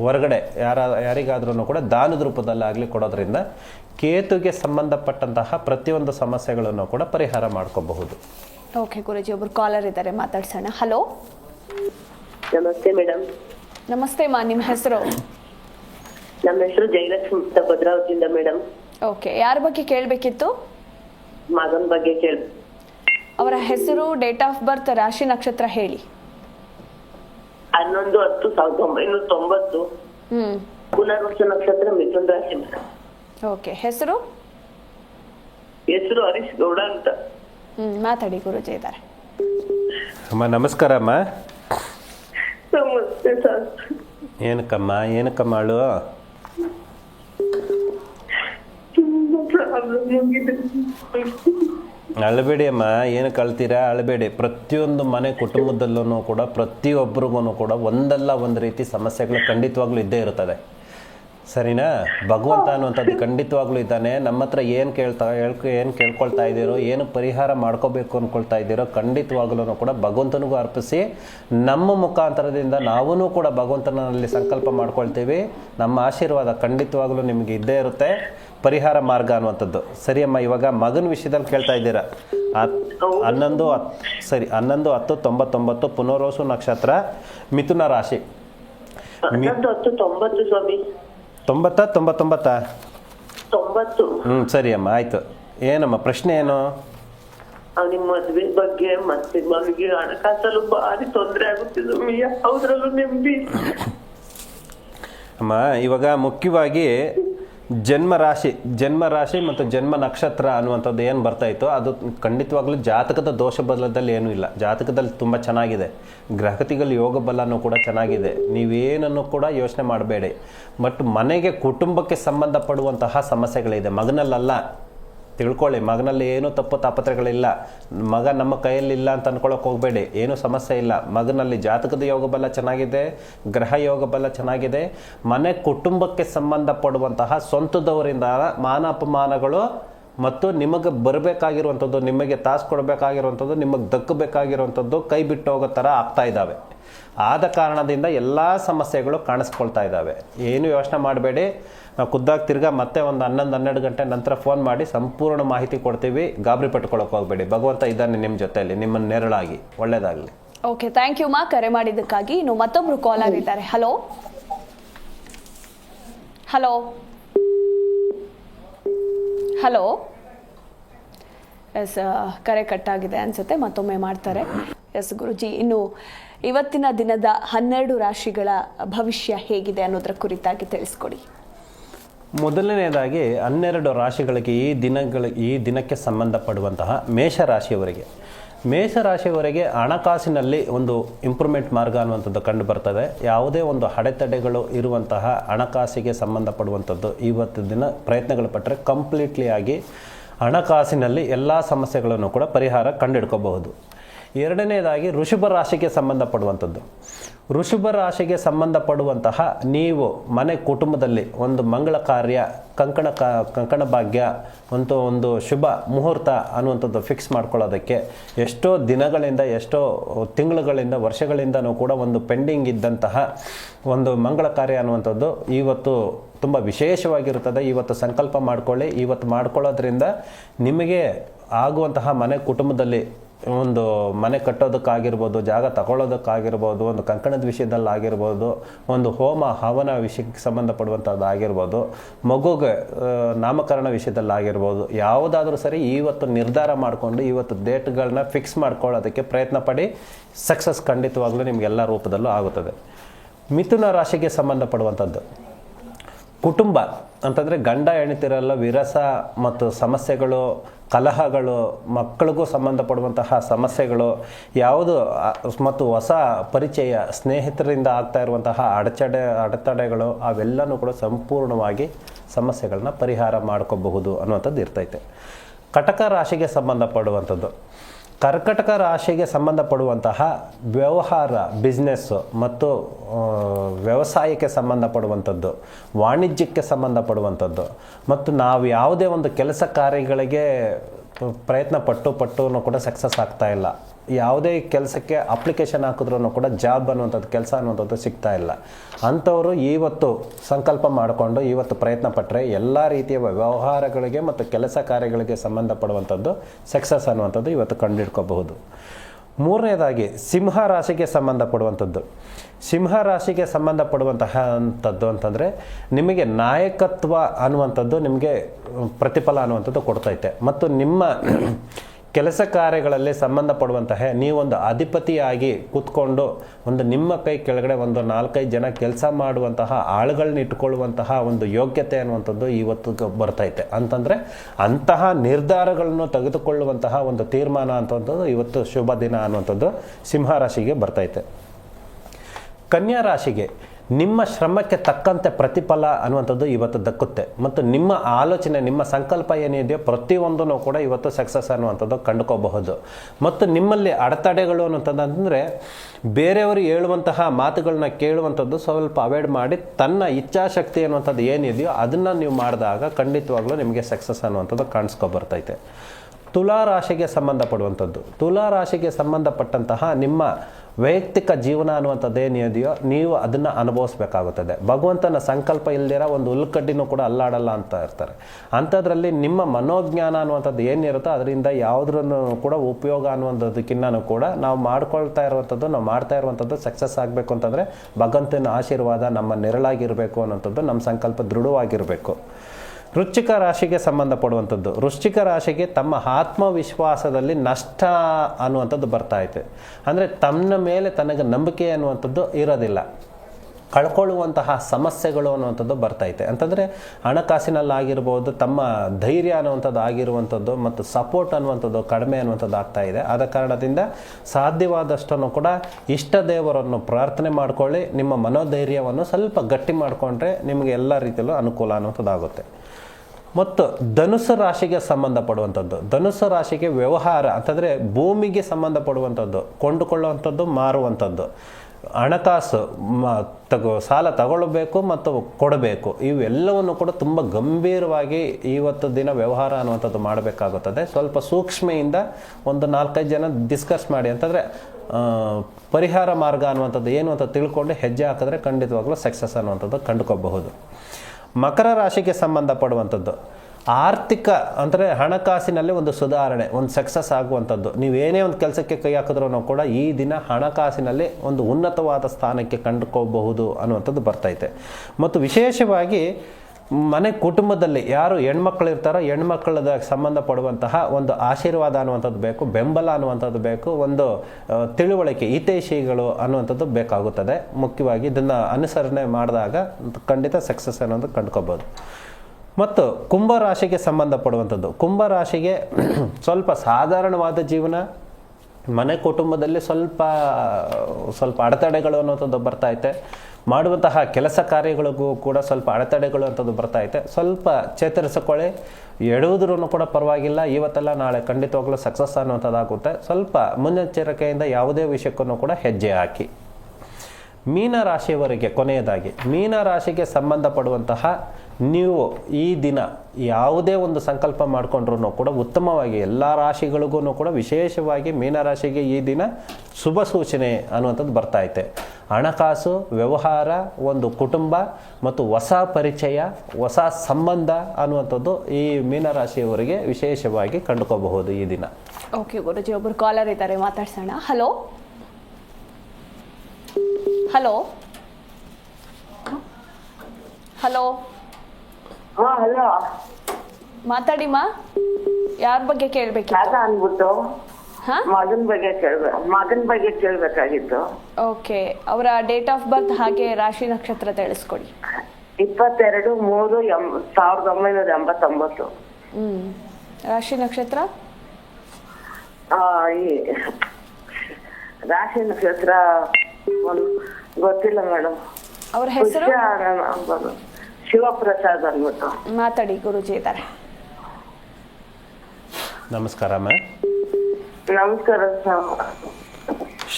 ಹೊರಗಡೆ ಯಾರ ಯಾರಿಗಾದ್ರೂ ಕೂಡ ದಾನದ ರೂಪದಲ್ಲಾಗಲಿ ಕೊಡೋದ್ರಿಂದ ಕೇತುಗೆ ಸಂಬಂಧಪಟ್ಟಂತಹ ಪ್ರತಿಯೊಂದು ಸಮಸ್ಯೆಗಳನ್ನು ಕೂಡ ಪರಿಹಾರ ಮಾಡ್ಕೋಬಹುದು. ಓಕೆ ಗುರುಜಿ, ಒಬ್ರು ಕಾಲರ್ ಇದ್ದಾರೆ, ಮಾತಾಡ್ಸೋಣ. ಹಲೋ ನಮಸ್ತೆ ಮೇಡಮ್ ನಮಸ್ತೆ ಮಾ ನಿಮ್ಮ ಹೆಸರು? ನಮ್ಮ ಹೆಸರು ಜಯಲಕ್ಷ್ಮಿ ಅಂತ ಭದ್ರಾವತಿಯಿಂದ ಮೇಡಮ್ ಓಕೆ ಯಾರ ಬಗ್ಗೆ ಕೇಳಬೇಕಿತ್ತು? ಮಗನ್ ಬಗ್ಗೆ ಕೇಳ ಅವರ ಹೆಸರು ಡೇಟ್ ಆಫ್ ಬರ್ತ್ ರಾಶಿ ನಕ್ಷತ್ರ ಹೇಳಿ. ಹನ್ನೊಂದು ಹತ್ತು ಸಾವಿರದ ಒಂಬೈನೂರ ತೊಂಬತ್ತು ಪುನರ್ವಸ ನಕ್ಷತ್ರ ಮಿಥುನ್ ರಾಶಿ ಮೇಡಮ್ ಓಕೆ ಹೆಸರು? ಹೆಸರು ಹರೀಶ್ ಗೌಡ ಅಂತ. ಹ್ಮ್ ಮಾತಾಡಿ ಗುರುಜಿ ಇದ್ದಾರೆ. ಅಮ್ಮ ನಮಸ್ಕಾರ ಅಮ್ಮ. ನಮಸ್ತೆ ಸರ್ ಏನಕ್ಕಮ್ಮ ಏನಕ್ಕಮ್ಮ ಅಳು? ಅಳಬೇಡಿ ಅಮ್ಮ ಏನು ಕಳ್ತೀರಾ ಅಳಬೇಡಿ. ಪ್ರತಿಯೊಂದು ಮನೆ ಕುಟುಂಬದಲ್ಲೂ ಕೂಡ ಪ್ರತಿಯೊಬ್ಬರಿಗೂ ಕೂಡ ಒಂದಲ್ಲ ಒಂದು ರೀತಿ ಸಮಸ್ಯೆಗಳು ಖಂಡಿತವಾಗ್ಲೂ ಇದ್ದೇ ಇರುತ್ತದೆ. ಸರಿನಾ? ಭಗವಂತ ಅನ್ನುವಂಥದ್ದು ಖಂಡಿತವಾಗ್ಲೂ ಇದ್ದಾನೆ. ನಮ್ಮ ಹತ್ರ ಏನು ಕೇಳ್ತಾ ಹೇಳ್ಕೊ ಏನು ಕೇಳ್ಕೊಳ್ತಾ ಇದ್ದೀರೋ ಏನು ಪರಿಹಾರ ಮಾಡ್ಕೋಬೇಕು ಅಂದ್ಕೊಳ್ತಾ ಇದ್ದೀರೋ ಖಂಡಿತವಾಗ್ಲೂ ಕೂಡ ಭಗವಂತನಿಗೂ ಅರ್ಪಿಸಿ, ನಮ್ಮ ಮುಖಾಂತರದಿಂದ ನಾವೂ ಕೂಡ ಭಗವಂತನಲ್ಲಿ ಸಂಕಲ್ಪ ಮಾಡ್ಕೊಳ್ತೀವಿ. ನಮ್ಮ ಆಶೀರ್ವಾದ ಖಂಡಿತವಾಗ್ಲೂ ನಿಮಗೆ ಇದ್ದೇ ಇರುತ್ತೆ. ಪರಿಹಾರ ಮಾರ್ಗ ಅನ್ನುವಂಥದ್ದು. ಸರಿ ಅಮ್ಮ ಇವಾಗ ಮಗನ ವಿಷಯದಲ್ಲಿ ಕೇಳ್ತಾ ಇದ್ದೀರಾ? ಹನ್ನೊಂದು ಹತ್ ಸರಿ, ಹನ್ನೊಂದು ಹತ್ತು ತೊಂಬತ್ತೊಂಬತ್ತು ಪುನರ್ವಸು ನಕ್ಷತ್ರ ಮಿಥುನ ರಾಶಿ. ಹನ್ನೊಂದು ಹತ್ತು ತೊಂಬತ್ತು ಸ್ವಾಮಿ. ತೊಂಬತ್ತಾ ತೊಂಬತ್ತೊಂಬತ್ತ? ತೊಂಬತ್ತು. ಹ್ಞೂ ಸರಿ ಅಮ್ಮ ಆಯಿತು. ಏನಮ್ಮ ಪ್ರಶ್ನೆ ಏನು? ನಿಮ್ಮ ಮದ್ವೆ ಬಗ್ಗೆ ಮತ್ತೆ ಮಗನಿಗೆ ಹಣಕಾಸಲ್ಲೂ ಭಾರಿ ತೊಂದರೆ ಆಗುತ್ತಿದೆ ಸ್ವಾಮಿ ಯಾವ್ದ್ರಲ್ಲೂ ನೆಮ್ಮದಿ? ಅಮ್ಮ ಇವಾಗ ಮುಖ್ಯವಾಗಿ ಜನ್ಮ ರಾಶಿ ಜನ್ಮ ರಾಶಿ ಮತ್ತು ಜನ್ಮ ನಕ್ಷತ್ರ ಅನ್ನುವಂಥದ್ದು ಏನು ಬರ್ತಾ ಇತ್ತು ಅದು ಖಂಡಿತವಾಗ್ಲೂ ಜಾತಕದ ದೋಷ ಬಲದಲ್ಲಿ ಏನೂ ಇಲ್ಲ. ಜಾತಕದಲ್ಲಿ ತುಂಬ ಚೆನ್ನಾಗಿದೆ. ಗ್ರಹತಿಗಳು ಯೋಗ ಬಲನೂ ಕೂಡ ಚೆನ್ನಾಗಿದೆ. ನೀವೇನನ್ನು ಕೂಡ ಯೋಚನೆ ಮಾಡಬೇಡಿ. ಬಟ್ ಮನೆಗೆ ಕುಟುಂಬಕ್ಕೆ ಸಂಬಂಧಪಡುವಂತಹ ಸಮಸ್ಯೆಗಳಿದೆ. ಮಗನಲ್ಲಲ್ಲ. ತಿಳ್ಕೊಳ್ಳಿ, ಮಗನಲ್ಲಿ ಏನೂ ತಪ್ಪು ತಾಪತ್ರೆಗಳಿಲ್ಲ ಮಗ ನಮ್ಮ ಕೈಯಲ್ಲಿಲ್ಲ ಅಂತ ಅನ್ಕೊಳ್ಳೋಕೆ ಹೋಗಬೇಡಿ, ಏನೂ ಸಮಸ್ಯೆ ಇಲ್ಲ. ಮಗನಲ್ಲಿ ಜಾತಕದ ಯೋಗ ಬಲ ಚೆನ್ನಾಗಿದೆ, ಗ್ರಹ ಯೋಗ ಬಲ ಚೆನ್ನಾಗಿದೆ, ಮನೆ ಕುಟುಂಬಕ್ಕೆ ಸಂಬಂಧಪಡುವಂತಹ ಸ್ವಂತದವರಿಂದ ಮಾನ ಅಪಮಾನಗಳು ಮತ್ತು ನಿಮಗೆ ಬರಬೇಕಾಗಿರುವಂಥದ್ದು, ನಿಮಗೆ ತಾಸು ಕೊಡಬೇಕಾಗಿರುವಂಥದ್ದು, ನಿಮಗೆ ದಕ್ಕಬೇಕಾಗಿರುವಂಥದ್ದು ಕೈ ಬಿಟ್ಟು ಹೋಗೋ ಥರ ಆಗ್ತಾ ಇದ್ದಾವೆ. ಆದ ಕಾರಣದಿಂದ ಎಲ್ಲ ಸಮಸ್ಯೆಗಳು ಕಾಣಿಸ್ಕೊಳ್ತಾ ಇದ್ದಾವೆ. ಏನು ಯೋಚನೆ ಮಾಡಬೇಡಿ. ನಾವು ಖುದ್ದಾಗಿ ತಿರ್ಗಾ ಮತ್ತೆ ಒಂದು ಹನ್ನೊಂದು, ಹನ್ನೆರಡು ಗಂಟೆ ನಂತರ ಫೋನ್ ಮಾಡಿ ಸಂಪೂರ್ಣ ಮಾಹಿತಿ ಕೊಡ್ತೀವಿ. ಗಾಬರಿ ಪಟ್ಕೊಳ್ಳೋಕೆ ಹೋಗಬೇಡಿ. ಭಗವಂತ ಇದ್ದಾನೆ ನಿಮ್ಮ ಜೊತೆಯಲ್ಲಿ, ನಿಮ್ಮನ್ನು ನೆರಳಾಗಿ. ಒಳ್ಳೆಯದಾಗಲಿ ಓಕೆ ಥ್ಯಾಂಕ್ ಯು ಮಾ. ಕರೆ ಮಾಡಿದ್ದಕ್ಕಾಗಿ ಇನ್ನು ಮತ್ತೊಬ್ಬರು ಕಾಲ್ ಆಗಿದ್ದಾರೆ. ಹಲೋ ಹಲೋ ಹಲೋ ಎಸ್ ಕರೆ ಕಟ್ಟಾಗಿದೆ ಅನ್ಸುತ್ತೆ, ಮತ್ತೊಮ್ಮೆ ಮಾಡ್ತಾರೆ. ಎಸ್ ಗುರುಜಿ, ಇನ್ನು ಇವತ್ತಿನ ದಿನದ ಹನ್ನೆರಡು ರಾಶಿಗಳ ಭವಿಷ್ಯ ಹೇಗಿದೆ ಅನ್ನೋದರ ಕುರಿತಾಗಿ ತಿಳಿಸ್ಕೊಡಿ. ಮೊದಲನೆಯದಾಗಿ ಹನ್ನೆರಡು ರಾಶಿಗಳಿಗೆ ಈ ದಿನಗಳ, ಈ ದಿನಕ್ಕೆ ಸಂಬಂಧಪಡುವಂತಹ ಮೇಷರಾಶಿಯವರಿಗೆ. ಮೇಷರಾಶಿಯವರಿಗೆ ಹಣಕಾಸಿನಲ್ಲಿ ಒಂದು ಇಂಪ್ರೂವ್ಮೆಂಟ್ ಮಾರ್ಗ ಅನ್ನುವಂಥದ್ದು ಕಂಡು ಬರ್ತದೆ. ಯಾವುದೇ ಒಂದು ಅಡೆತಡೆಗಳು ಇರುವಂತಹ ಹಣಕಾಸಿಗೆ ಸಂಬಂಧಪಡುವಂಥದ್ದು ಇವತ್ತು ದಿನ ಪ್ರಯತ್ನಗಳು ಪಟ್ಟರೆ ಕಂಪ್ಲೀಟ್ಲಿ ಆಗಿ ಹಣಕಾಸಿನಲ್ಲಿ ಎಲ್ಲ ಸಮಸ್ಯೆಗಳನ್ನು ಕೂಡ ಪರಿಹಾರ ಕಂಡಿಡ್ಕೋಬಹುದು ಎರಡನೇದಾಗಿ ಋಷಭ ರಾಶಿಗೆ ಸಂಬಂಧಪಡುವಂಥದ್ದು. ಋಷಭ ರಾಶಿಗೆ ಸಂಬಂಧಪಡುವಂತಹ ನೀವು ಮನೆ ಕುಟುಂಬದಲ್ಲಿ ಒಂದು ಮಂಗಳ ಕಾರ್ಯ, ಕಂಕಣ ಕಂಕಣ ಭಾಗ್ಯ, ಒಂದು ಒಂದು ಶುಭ ಮುಹೂರ್ತ ಅನ್ನುವಂಥದ್ದು ಫಿಕ್ಸ್ ಮಾಡ್ಕೊಳ್ಳೋದಕ್ಕೆ ಎಷ್ಟೋ ದಿನಗಳಿಂದ, ಎಷ್ಟೋ ತಿಂಗಳುಗಳಿಂದ, ವರ್ಷಗಳಿಂದನೂ ಕೂಡ ಒಂದು ಪೆಂಡಿಂಗ್ ಇದ್ದಂತಹ ಒಂದು ಮಂಗಳ ಕಾರ್ಯ ಅನ್ನುವಂಥದ್ದು ಇವತ್ತು ತುಂಬ ವಿಶೇಷವಾಗಿರುತ್ತದೆ. ಇವತ್ತು ಸಂಕಲ್ಪ ಮಾಡಿಕೊಳ್ಳಿ. ಇವತ್ತು ಮಾಡ್ಕೊಳ್ಳೋದ್ರಿಂದ ನಿಮಗೆ ಆಗುವಂತಹ ಮನೆ ಕುಟುಂಬದಲ್ಲಿ ಒಂದು ಮನೆ ಕಟ್ಟೋದಕ್ಕಾಗಿರ್ಬೋದು, ಜಾಗ ತಗೊಳ್ಳೋದಕ್ಕಾಗಿರ್ಬೋದು, ಒಂದು ಕಂಕಣದ ವಿಷಯದಲ್ಲಿ ಆಗಿರ್ಬೋದು, ಒಂದು ಹೋಮ, ಹವನ ವಿಷಯಕ್ಕೆ ಸಂಬಂಧಪಡುವಂಥದ್ದು ಆಗಿರ್ಬೋದು, ಮಗುಗೆ ನಾಮಕರಣ ವಿಷಯದಲ್ಲಿ ಆಗಿರ್ಬೋದು, ಯಾವುದಾದ್ರೂ ಸರಿ ಇವತ್ತು ನಿರ್ಧಾರ ಮಾಡಿಕೊಂಡು ಇವತ್ತು ಡೇಟ್ಗಳನ್ನ ಫಿಕ್ಸ್ ಮಾಡ್ಕೊಳ್ಳೋದಕ್ಕೆ ಪ್ರಯತ್ನ ಪಡಿ ಸಕ್ಸಸ್ ಖಂಡಿತವಾಗ್ಲೂ ನಿಮಗೆಲ್ಲ ರೂಪದಲ್ಲೂ ಆಗುತ್ತದೆ. ಮಿಥುನ ರಾಶಿಗೆ ಸಂಬಂಧಪಡುವಂಥದ್ದು. ಕುಟುಂಬ ಅಂತಂದರೆ ಗಂಡ ಹೆಣ್ತಿರಲ್ಲ ವಿರಸ ಮತ್ತು ಸಮಸ್ಯೆಗಳು, ಕಲಹಗಳು, ಮಕ್ಕಳಿಗೂ ಸಂಬಂಧಪಡುವಂತಹ ಸಮಸ್ಯೆಗಳು, ಯಾವುದು ಮತ್ತು ಹೊಸ ಪರಿಚಯ, ಸ್ನೇಹಿತರಿಂದ ಆಗ್ತಾ ಇರುವಂತಹ ಅಡಚಣೆ ಅಡೆತಡೆಗಳು, ಅವೆಲ್ಲನೂ ಕೂಡ ಸಂಪೂರ್ಣವಾಗಿ ಸಮಸ್ಯೆಗಳನ್ನ ಪರಿಹಾರ ಮಾಡ್ಕೋಬಹುದು ಅನ್ನುವಂಥದ್ದು ಇರ್ತೈತೆ. ಕಟಕ ರಾಶಿಗೆ ಸಂಬಂಧಪಡುವಂಥದ್ದು. ಕರ್ಕಟಕ ರಾಶಿಗೆ ಸಂಬಂಧಪಡುವಂತಹ ವ್ಯವಹಾರ ಬಿಸ್ನೆಸ್ಸು ಮತ್ತು ವ್ಯವಸಾಯಕ್ಕೆ ಸಂಬಂಧಪಡುವಂಥದ್ದು, ವಾಣಿಜ್ಯಕ್ಕೆ ಸಂಬಂಧಪಡುವಂಥದ್ದು ಮತ್ತು ನಾವು ಯಾವುದೇ ಒಂದು ಕೆಲಸ ಕಾರ್ಯಗಳಿಗೆ ಪ್ರಯತ್ನ ಪಟ್ಟು ಪಟ್ಟು ಕೂಡ ಸಕ್ಸಸ್ ಆಗ್ತಾ ಇಲ್ಲ. ಯಾವುದೇ ಕೆಲಸಕ್ಕೆ ಅಪ್ಲಿಕೇಶನ್ ಹಾಕಿದ್ರೂ ಕೂಡ ಜಾಬ್ ಅನ್ನುವಂಥದ್ದು, ಕೆಲಸ ಅನ್ನುವಂಥದ್ದು ಸಿಗ್ತಾ ಇಲ್ಲ. ಅಂಥವರು ಇವತ್ತು ಸಂಕಲ್ಪ ಮಾಡಿಕೊಂಡು ಇವತ್ತು ಪ್ರಯತ್ನ ಪಟ್ಟರೆ ಎಲ್ಲ ರೀತಿಯ ವ್ಯವಹಾರಗಳಿಗೆ ಮತ್ತು ಕೆಲಸ ಕಾರ್ಯಗಳಿಗೆ ಸಂಬಂಧಪಡುವಂಥದ್ದು ಸಕ್ಸಸ್ ಅನ್ನುವಂಥದ್ದು ಇವತ್ತು ಕಂಡುಹಿಡ್ಕೋಬಹುದು. ಮೂರನೇದಾಗಿ, ಸಿಂಹ ರಾಶಿಗೆ ಸಂಬಂಧಪಡುವಂಥದ್ದು. ಸಿಂಹ ರಾಶಿಗೆ ಸಂಬಂಧಪಡುವಂತಹ ಅಂಥದ್ದು ಅಂತಂದರೆ, ನಿಮಗೆ ನಾಯಕತ್ವ ಅನ್ನುವಂಥದ್ದು ನಿಮಗೆ ಪ್ರತಿಫಲ ಅನ್ನುವಂಥದ್ದು ಕೊಡ್ತೈತೆ. ಮತ್ತು ನಿಮ್ಮ ಕೆಲಸ ಕಾರ್ಯಗಳಲ್ಲಿ ಸಂಬಂಧಪಡುವಂತಹ ನೀವೊಂದು ಅಧಿಪತಿಯಾಗಿ ಕೂತ್ಕೊಂಡು ಒಂದು ನಿಮ್ಮ ಕೈ ಕೆಳಗಡೆ ಒಂದು ನಾಲ್ಕೈದು ಜನ ಕೆಲಸ ಮಾಡುವಂತಹ ಆಳುಗಳನ್ನ ಇಟ್ಕೊಳ್ಳುವಂತಹ ಒಂದು ಯೋಗ್ಯತೆ ಅನ್ನುವಂಥದ್ದು ಇವತ್ತು ಬರ್ತೈತೆ. ಅಂತಂದರೆ ಅಂತಹ ನಿರ್ಧಾರಗಳನ್ನು ತೆಗೆದುಕೊಳ್ಳುವಂತಹ ಒಂದು ತೀರ್ಮಾನ ಅಂತಂಥದ್ದು ಇವತ್ತು ಶುಭ ದಿನ ಅನ್ನುವಂಥದ್ದು ಸಿಂಹರಾಶಿಗೆ ಬರ್ತೈತೆ. ಕನ್ಯಾ ರಾಶಿಗೆ ನಿಮ್ಮ ಶ್ರಮಕ್ಕೆ ತಕ್ಕಂತೆ ಪ್ರತಿಫಲ ಅನ್ನುವಂಥದ್ದು ಇವತ್ತು ದಕ್ಕುತ್ತೆ. ಮತ್ತು ನಿಮ್ಮ ಆಲೋಚನೆ, ನಿಮ್ಮ ಸಂಕಲ್ಪ ಏನಿದೆಯೋ ಪ್ರತಿಯೊಂದನ್ನು ಕೂಡ ಇವತ್ತು ಸಕ್ಸಸ್ ಅನ್ನುವಂಥದ್ದು ಕಂಡುಕೋಬಹುದು. ಮತ್ತು ನಿಮ್ಮಲ್ಲಿ ಅಡೆತಡೆಗಳು ಅನ್ನುವಂಥದ್ದು ಅಂದರೆ ಬೇರೆಯವರು ಹೇಳುವಂತಹ ಮಾತುಗಳನ್ನ ಕೇಳುವಂಥದ್ದು ಸ್ವಲ್ಪ ಅವಾಯ್ಡ್ ಮಾಡಿ ತನ್ನ ಇಚ್ಛಾಶಕ್ತಿ ಅನ್ನುವಂಥದ್ದು ಏನಿದೆಯೋ ಅದನ್ನು ನೀವು ಮಾಡಿದಾಗ ಖಂಡಿತವಾಗ್ಲೂ ನಿಮಗೆ ಸಕ್ಸಸ್ ಅನ್ನುವಂಥದ್ದು ಕಾಣಿಸ್ಕೊ ಬರ್ತೈತೆ ತುಲಾ ರಾಶಿಗೆ ಸಂಬಂಧಪಡುವಂಥದ್ದು. ತುಲಾ ರಾಶಿಗೆ ಸಂಬಂಧಪಟ್ಟಂತಹ ನಿಮ್ಮ ವೈಯಕ್ತಿಕ ಜೀವನ ಅನ್ನುವಂಥದ್ದು ಏನಿದೆಯೋ ನೀವು ಅದನ್ನು ಅನುಭವಿಸ್ಬೇಕಾಗುತ್ತದೆ. ಭಗವಂತನ ಸಂಕಲ್ಪ ಇಲ್ದಿರ ಒಂದು ಉಲ್ಕಡ್ಡಿನೂ ಕೂಡ ಅಲ್ಲಾಡಲ್ಲ ಅಂತ ಇರ್ತಾರೆ. ಅಂಥದ್ರಲ್ಲಿ ನಿಮ್ಮ ಮನೋಜ್ಞಾನ ಅನ್ನುವಂಥದ್ದು ಏನಿರುತ್ತೋ ಅದರಿಂದ ಯಾವುದ್ರೂ ಕೂಡ ಉಪಯೋಗ ಅನ್ನುವಂಥದ್ದಕ್ಕಿನ್ನೂ ಕೂಡ ನಾವು ಮಾಡ್ಕೊಳ್ತಾ ಇರುವಂಥದ್ದು, ನಾವು ಮಾಡ್ತಾ ಇರುವಂಥದ್ದು ಸಕ್ಸಸ್ ಆಗಬೇಕು ಅಂತಂದರೆ ಭಗವಂತನ ಆಶೀರ್ವಾದ ನಮ್ಮ ನೆರಳಾಗಿರಬೇಕು ಅನ್ನೋಂಥದ್ದು ನಮ್ಮ ಸಂಕಲ್ಪ ದೃಢವಾಗಿರಬೇಕು. ವೃಶ್ಚಿಕ ರಾಶಿಗೆ ಸಂಬಂಧಪಡುವಂಥದ್ದು. ವೃಶ್ಚಿಕ ರಾಶಿಗೆ ತಮ್ಮ ಆತ್ಮವಿಶ್ವಾಸದಲ್ಲಿ ನಷ್ಟ ಅನ್ನುವಂಥದ್ದು ಬರ್ತಾ ಐತೆ. ಅಂದರೆ ತನ್ನ ಮೇಲೆ ತನಗೆ ನಂಬಿಕೆ ಅನ್ನುವಂಥದ್ದು ಇರೋದಿಲ್ಲ. ಕಳ್ಕೊಳ್ಳುವಂತಹ ಸಮಸ್ಯೆಗಳು ಅನ್ನುವಂಥದ್ದು ಬರ್ತೈತೆ ಅಂತಂದರೆ ಹಣಕಾಸಿನಲ್ಲಾಗಿರ್ಬೋದು, ತಮ್ಮ ಧೈರ್ಯ ಅನ್ನುವಂಥದ್ದು ಆಗಿರುವಂಥದ್ದು ಮತ್ತು ಸಪೋರ್ಟ್ ಅನ್ನುವಂಥದ್ದು ಕಡಿಮೆ ಅನ್ನುವಂಥದ್ದು ಆಗ್ತಾ ಇದೆ. ಆದ ಕಾರಣದಿಂದ ಸಾಧ್ಯವಾದಷ್ಟನ್ನು ಕೂಡ ಇಷ್ಟ ದೇವರನ್ನು ಪ್ರಾರ್ಥನೆ ಮಾಡ್ಕೊಳ್ಳಿ. ನಿಮ್ಮ ಮನೋಧೈರ್ಯವನ್ನು ಸ್ವಲ್ಪ ಗಟ್ಟಿ ಮಾಡಿಕೊಂಡ್ರೆ ನಿಮಗೆ ಎಲ್ಲ ರೀತಿಯಲ್ಲೂ ಅನುಕೂಲ ಅನ್ನುವಂಥದ್ದು ಆಗುತ್ತೆ ಮತ್ತು ಧನುಸು ರಾಶಿಗೆ ಸಂಬಂಧಪಡುವಂಥದ್ದು. ಧನುಸು ರಾಶಿಗೆ ವ್ಯವಹಾರ ಅಂತಂದರೆ ಭೂಮಿಗೆ ಸಂಬಂಧಪಡುವಂಥದ್ದು, ಕೊಂಡುಕೊಳ್ಳುವಂಥದ್ದು, ಮಾರುವಂಥದ್ದು. ಹಣಕಾಸು ತಗೋ, ಸಾಲ ತಗೊಳ್ಬೇಕು ಮತ್ತು ಕೊಡಬೇಕು. ಇವೆಲ್ಲವನ್ನು ಕೂಡ ತುಂಬ ಗಂಭೀರವಾಗಿ ಇವತ್ತು ದಿನ ವ್ಯವಹಾರ ಅನ್ನುವಂಥದ್ದು ಮಾಡಬೇಕಾಗುತ್ತದೆ. ಸ್ವಲ್ಪ ಸೂಕ್ಷ್ಮೆಯಿಂದ ಒಂದು ನಾಲ್ಕೈದು ಜನ ಡಿಸ್ಕಸ್ ಮಾಡಿ ಅಂತಂದರೆ ಪರಿಹಾರ ಮಾರ್ಗ ಅನ್ನುವಂಥದ್ದು ಏನು ಅಂತ ತಿಳ್ಕೊಂಡು ಹೆಜ್ಜೆ ಹಾಕಿದ್ರೆ ಖಂಡಿತವಾಗ್ಲೂ ಸಕ್ಸಸ್ ಅನ್ನುವಂಥದ್ದು ಕಂಡುಕೋಬಹುದು ಮಕರ ರಾಶಿಗೆ ಸಂಬಂಧಪಡುವಂಥದ್ದು. ಆರ್ಥಿಕ ಅಂದರೆ ಹಣಕಾಸಿನಲ್ಲಿ ಒಂದು ಸುಧಾರಣೆ, ಒಂದು ಸಕ್ಸಸ್ ಆಗುವಂಥದ್ದು. ನೀವೇನೇ ಒಂದು ಕೆಲಸಕ್ಕೆ ಕೈ ಹಾಕಿದ್ರೂ ಕೂಡ ಈ ದಿನ ಹಣಕಾಸಿನಲ್ಲಿ ಒಂದು ಉನ್ನತವಾದ ಸ್ಥಾನಕ್ಕೆ ಕಂಡುಕೋಬಹುದು ಅನ್ನುವಂಥದ್ದು ಬರ್ತೈತೆ ಮತ್ತು ವಿಶೇಷವಾಗಿ ಮನೆ ಕುಟುಂಬದಲ್ಲಿ ಯಾರು ಹೆಣ್ಮಕ್ಳು ಇರ್ತಾರೋ ಹೆಣ್ಮಕ್ಳದ ಸಂಬಂಧಪಡುವಂತಹ ಒಂದು ಆಶೀರ್ವಾದ ಅನ್ನುವಂಥದ್ದು ಬೇಕು, ಬೆಂಬಲ ಅನ್ನುವಂಥದ್ದು ಬೇಕು, ಒಂದು ತಿಳುವಳಿಕೆ, ಹಿತೈಷಿಗಳು ಅನ್ನುವಂಥದ್ದು ಬೇಕಾಗುತ್ತದೆ. ಮುಖ್ಯವಾಗಿ ಇದನ್ನು ಅನುಸರಣೆ ಮಾಡಿದಾಗ ಖಂಡಿತ ಸಕ್ಸಸ್ ಅನ್ನೋದು ಕಂಡ್ಕೋಬೋದು ಮತ್ತು ಕುಂಭ ರಾಶಿಗೆ ಸಂಬಂಧಪಡುವಂಥದ್ದು ಕುಂಭ ರಾಶಿಗೆ ಸ್ವಲ್ಪ ಸಾಧಾರಣವಾದ ಜೀವನ, ಮನೆ ಕುಟುಂಬದಲ್ಲಿ ಸ್ವಲ್ಪ ಸ್ವಲ್ಪ ಅಡೆತಡೆಗಳು ಅನ್ನೋಂಥದ್ದು ಬರ್ತೈತೆ ಮಾಡುವಂತಹ ಕೆಲಸ ಕಾರ್ಯಗಳಿಗೂ ಕೂಡ ಸ್ವಲ್ಪ ಅಡೆತಡೆಗಳು ಅಂಥದ್ದು ಐತೆ. ಸ್ವಲ್ಪ ಚೇತರಿಸಿಕೊಳ್ಳಿ. ಎಡುವುದ್ರೂ ಕೂಡ ಪರವಾಗಿಲ್ಲ. ಇವತ್ತೆಲ್ಲ, ನಾಳೆ ಖಂಡಿತವಾಗ್ಲೂ ಸಕ್ಸಸ್ ಅನ್ನುವಂಥದ್ದಾಗುತ್ತೆ. ಸ್ವಲ್ಪ ಮುನ್ನೆಚ್ಚರಿಕೆಯಿಂದ ಯಾವುದೇ ವಿಷಯಕ್ಕೂ ಕೂಡ ಹೆಜ್ಜೆ ಹಾಕಿ. ಮೀನ ರಾಶಿಯವರಿಗೆ ಕೊನೆಯದಾಗಿ ಮೀನ ರಾಶಿಗೆ ಸಂಬಂಧಪಡುವಂತಹ ನೀವು ಈ ದಿನ ಯಾವುದೇ ಒಂದು ಸಂಕಲ್ಪ ಮಾಡಿಕೊಂಡ್ರೂ ಕೂಡ ಉತ್ತಮವಾಗಿ ಎಲ್ಲ ರಾಶಿಗಳಿಗೂ ಕೂಡ ವಿಶೇಷವಾಗಿ ಮೀನರಾಶಿಗೆ ಈ ದಿನ ಶುಭ ಸೂಚನೆ ಅನ್ನುವಂಥದ್ದು ಐತೆ. ಹಣಕಾಸು, ವ್ಯವಹಾರ, ಒಂದು ಕುಟುಂಬ ಮತ್ತು ಹೊಸ ಪರಿಚಯ, ಹೊಸ ಸಂಬಂಧ ಅನ್ನುವಂಥದ್ದು ಈ ಮೀನರಾಶಿಯವರಿಗೆ ವಿಶೇಷವಾಗಿ ಕಂಡುಕೋಬಹುದು ಈ ದಿನ. ಓಕೆ ಗುರುಜಿ ಒಬ್ಬರು ಕಾಲರ್ ಇದ್ದಾರೆ, ಮಾತಾಡ್ಸೋಣ. ಹಲೋ ಹಲೋ ಹಲೋ ಹಾ ಹಲೋ ಮಾತಾಡಿ ಮಾ ಯಾರ ಬಗ್ಗೆ ಕೇಳಬೇಕಿತ್ತು? ಯಾಕ ಅನ್ಬಿಟ್ಟು ಹಾ? ಮಗನ್ ಬಗ್ಗೆ ಕೇಳ್ಬೇಕು ಮಗನ್ ಬಗ್ಗೆ ಕೇಳ್ಬೇಕಾಗಿತ್ತು. ಓಕೆ ಅವರ ಡೇಟ್ ಆಫ್ ಬರ್ತ್ ಹಾಗೆ ರಾಶಿ ನಕ್ಷತ್ರ ತಿಳಿಸ್ಕೊಡಿ. ಇಪ್ಪತ್ತೆರಡು ಮೂರು ಎಂ ಸಾವಿರದ ಒಂಬೈನೂರ ಎಂಬತ್ತೊಂಬತ್ತು. ಹ್ಮ್ ರಾಶಿ ನಕ್ಷತ್ರ? ಆ, ಈ ರಾಶಿ ನಕ್ಷತ್ರ ಒಂದು ಗೊತ್ತಿಲ್ಲ ಮೇಡಮ್. ಅವ್ರ ಹೆಸರು? ಶಿವಪ್ರಸಾದ್ ಅಂದ್ಬಿಟ್ಟು. ಮಾತಾಡಿ ಗುರುಜಿ ಇದ್ದಾರೆ. ನಮಸ್ಕಾರ ಮ್ಯಾಮ್. ನಮಸ್ಕಾರ.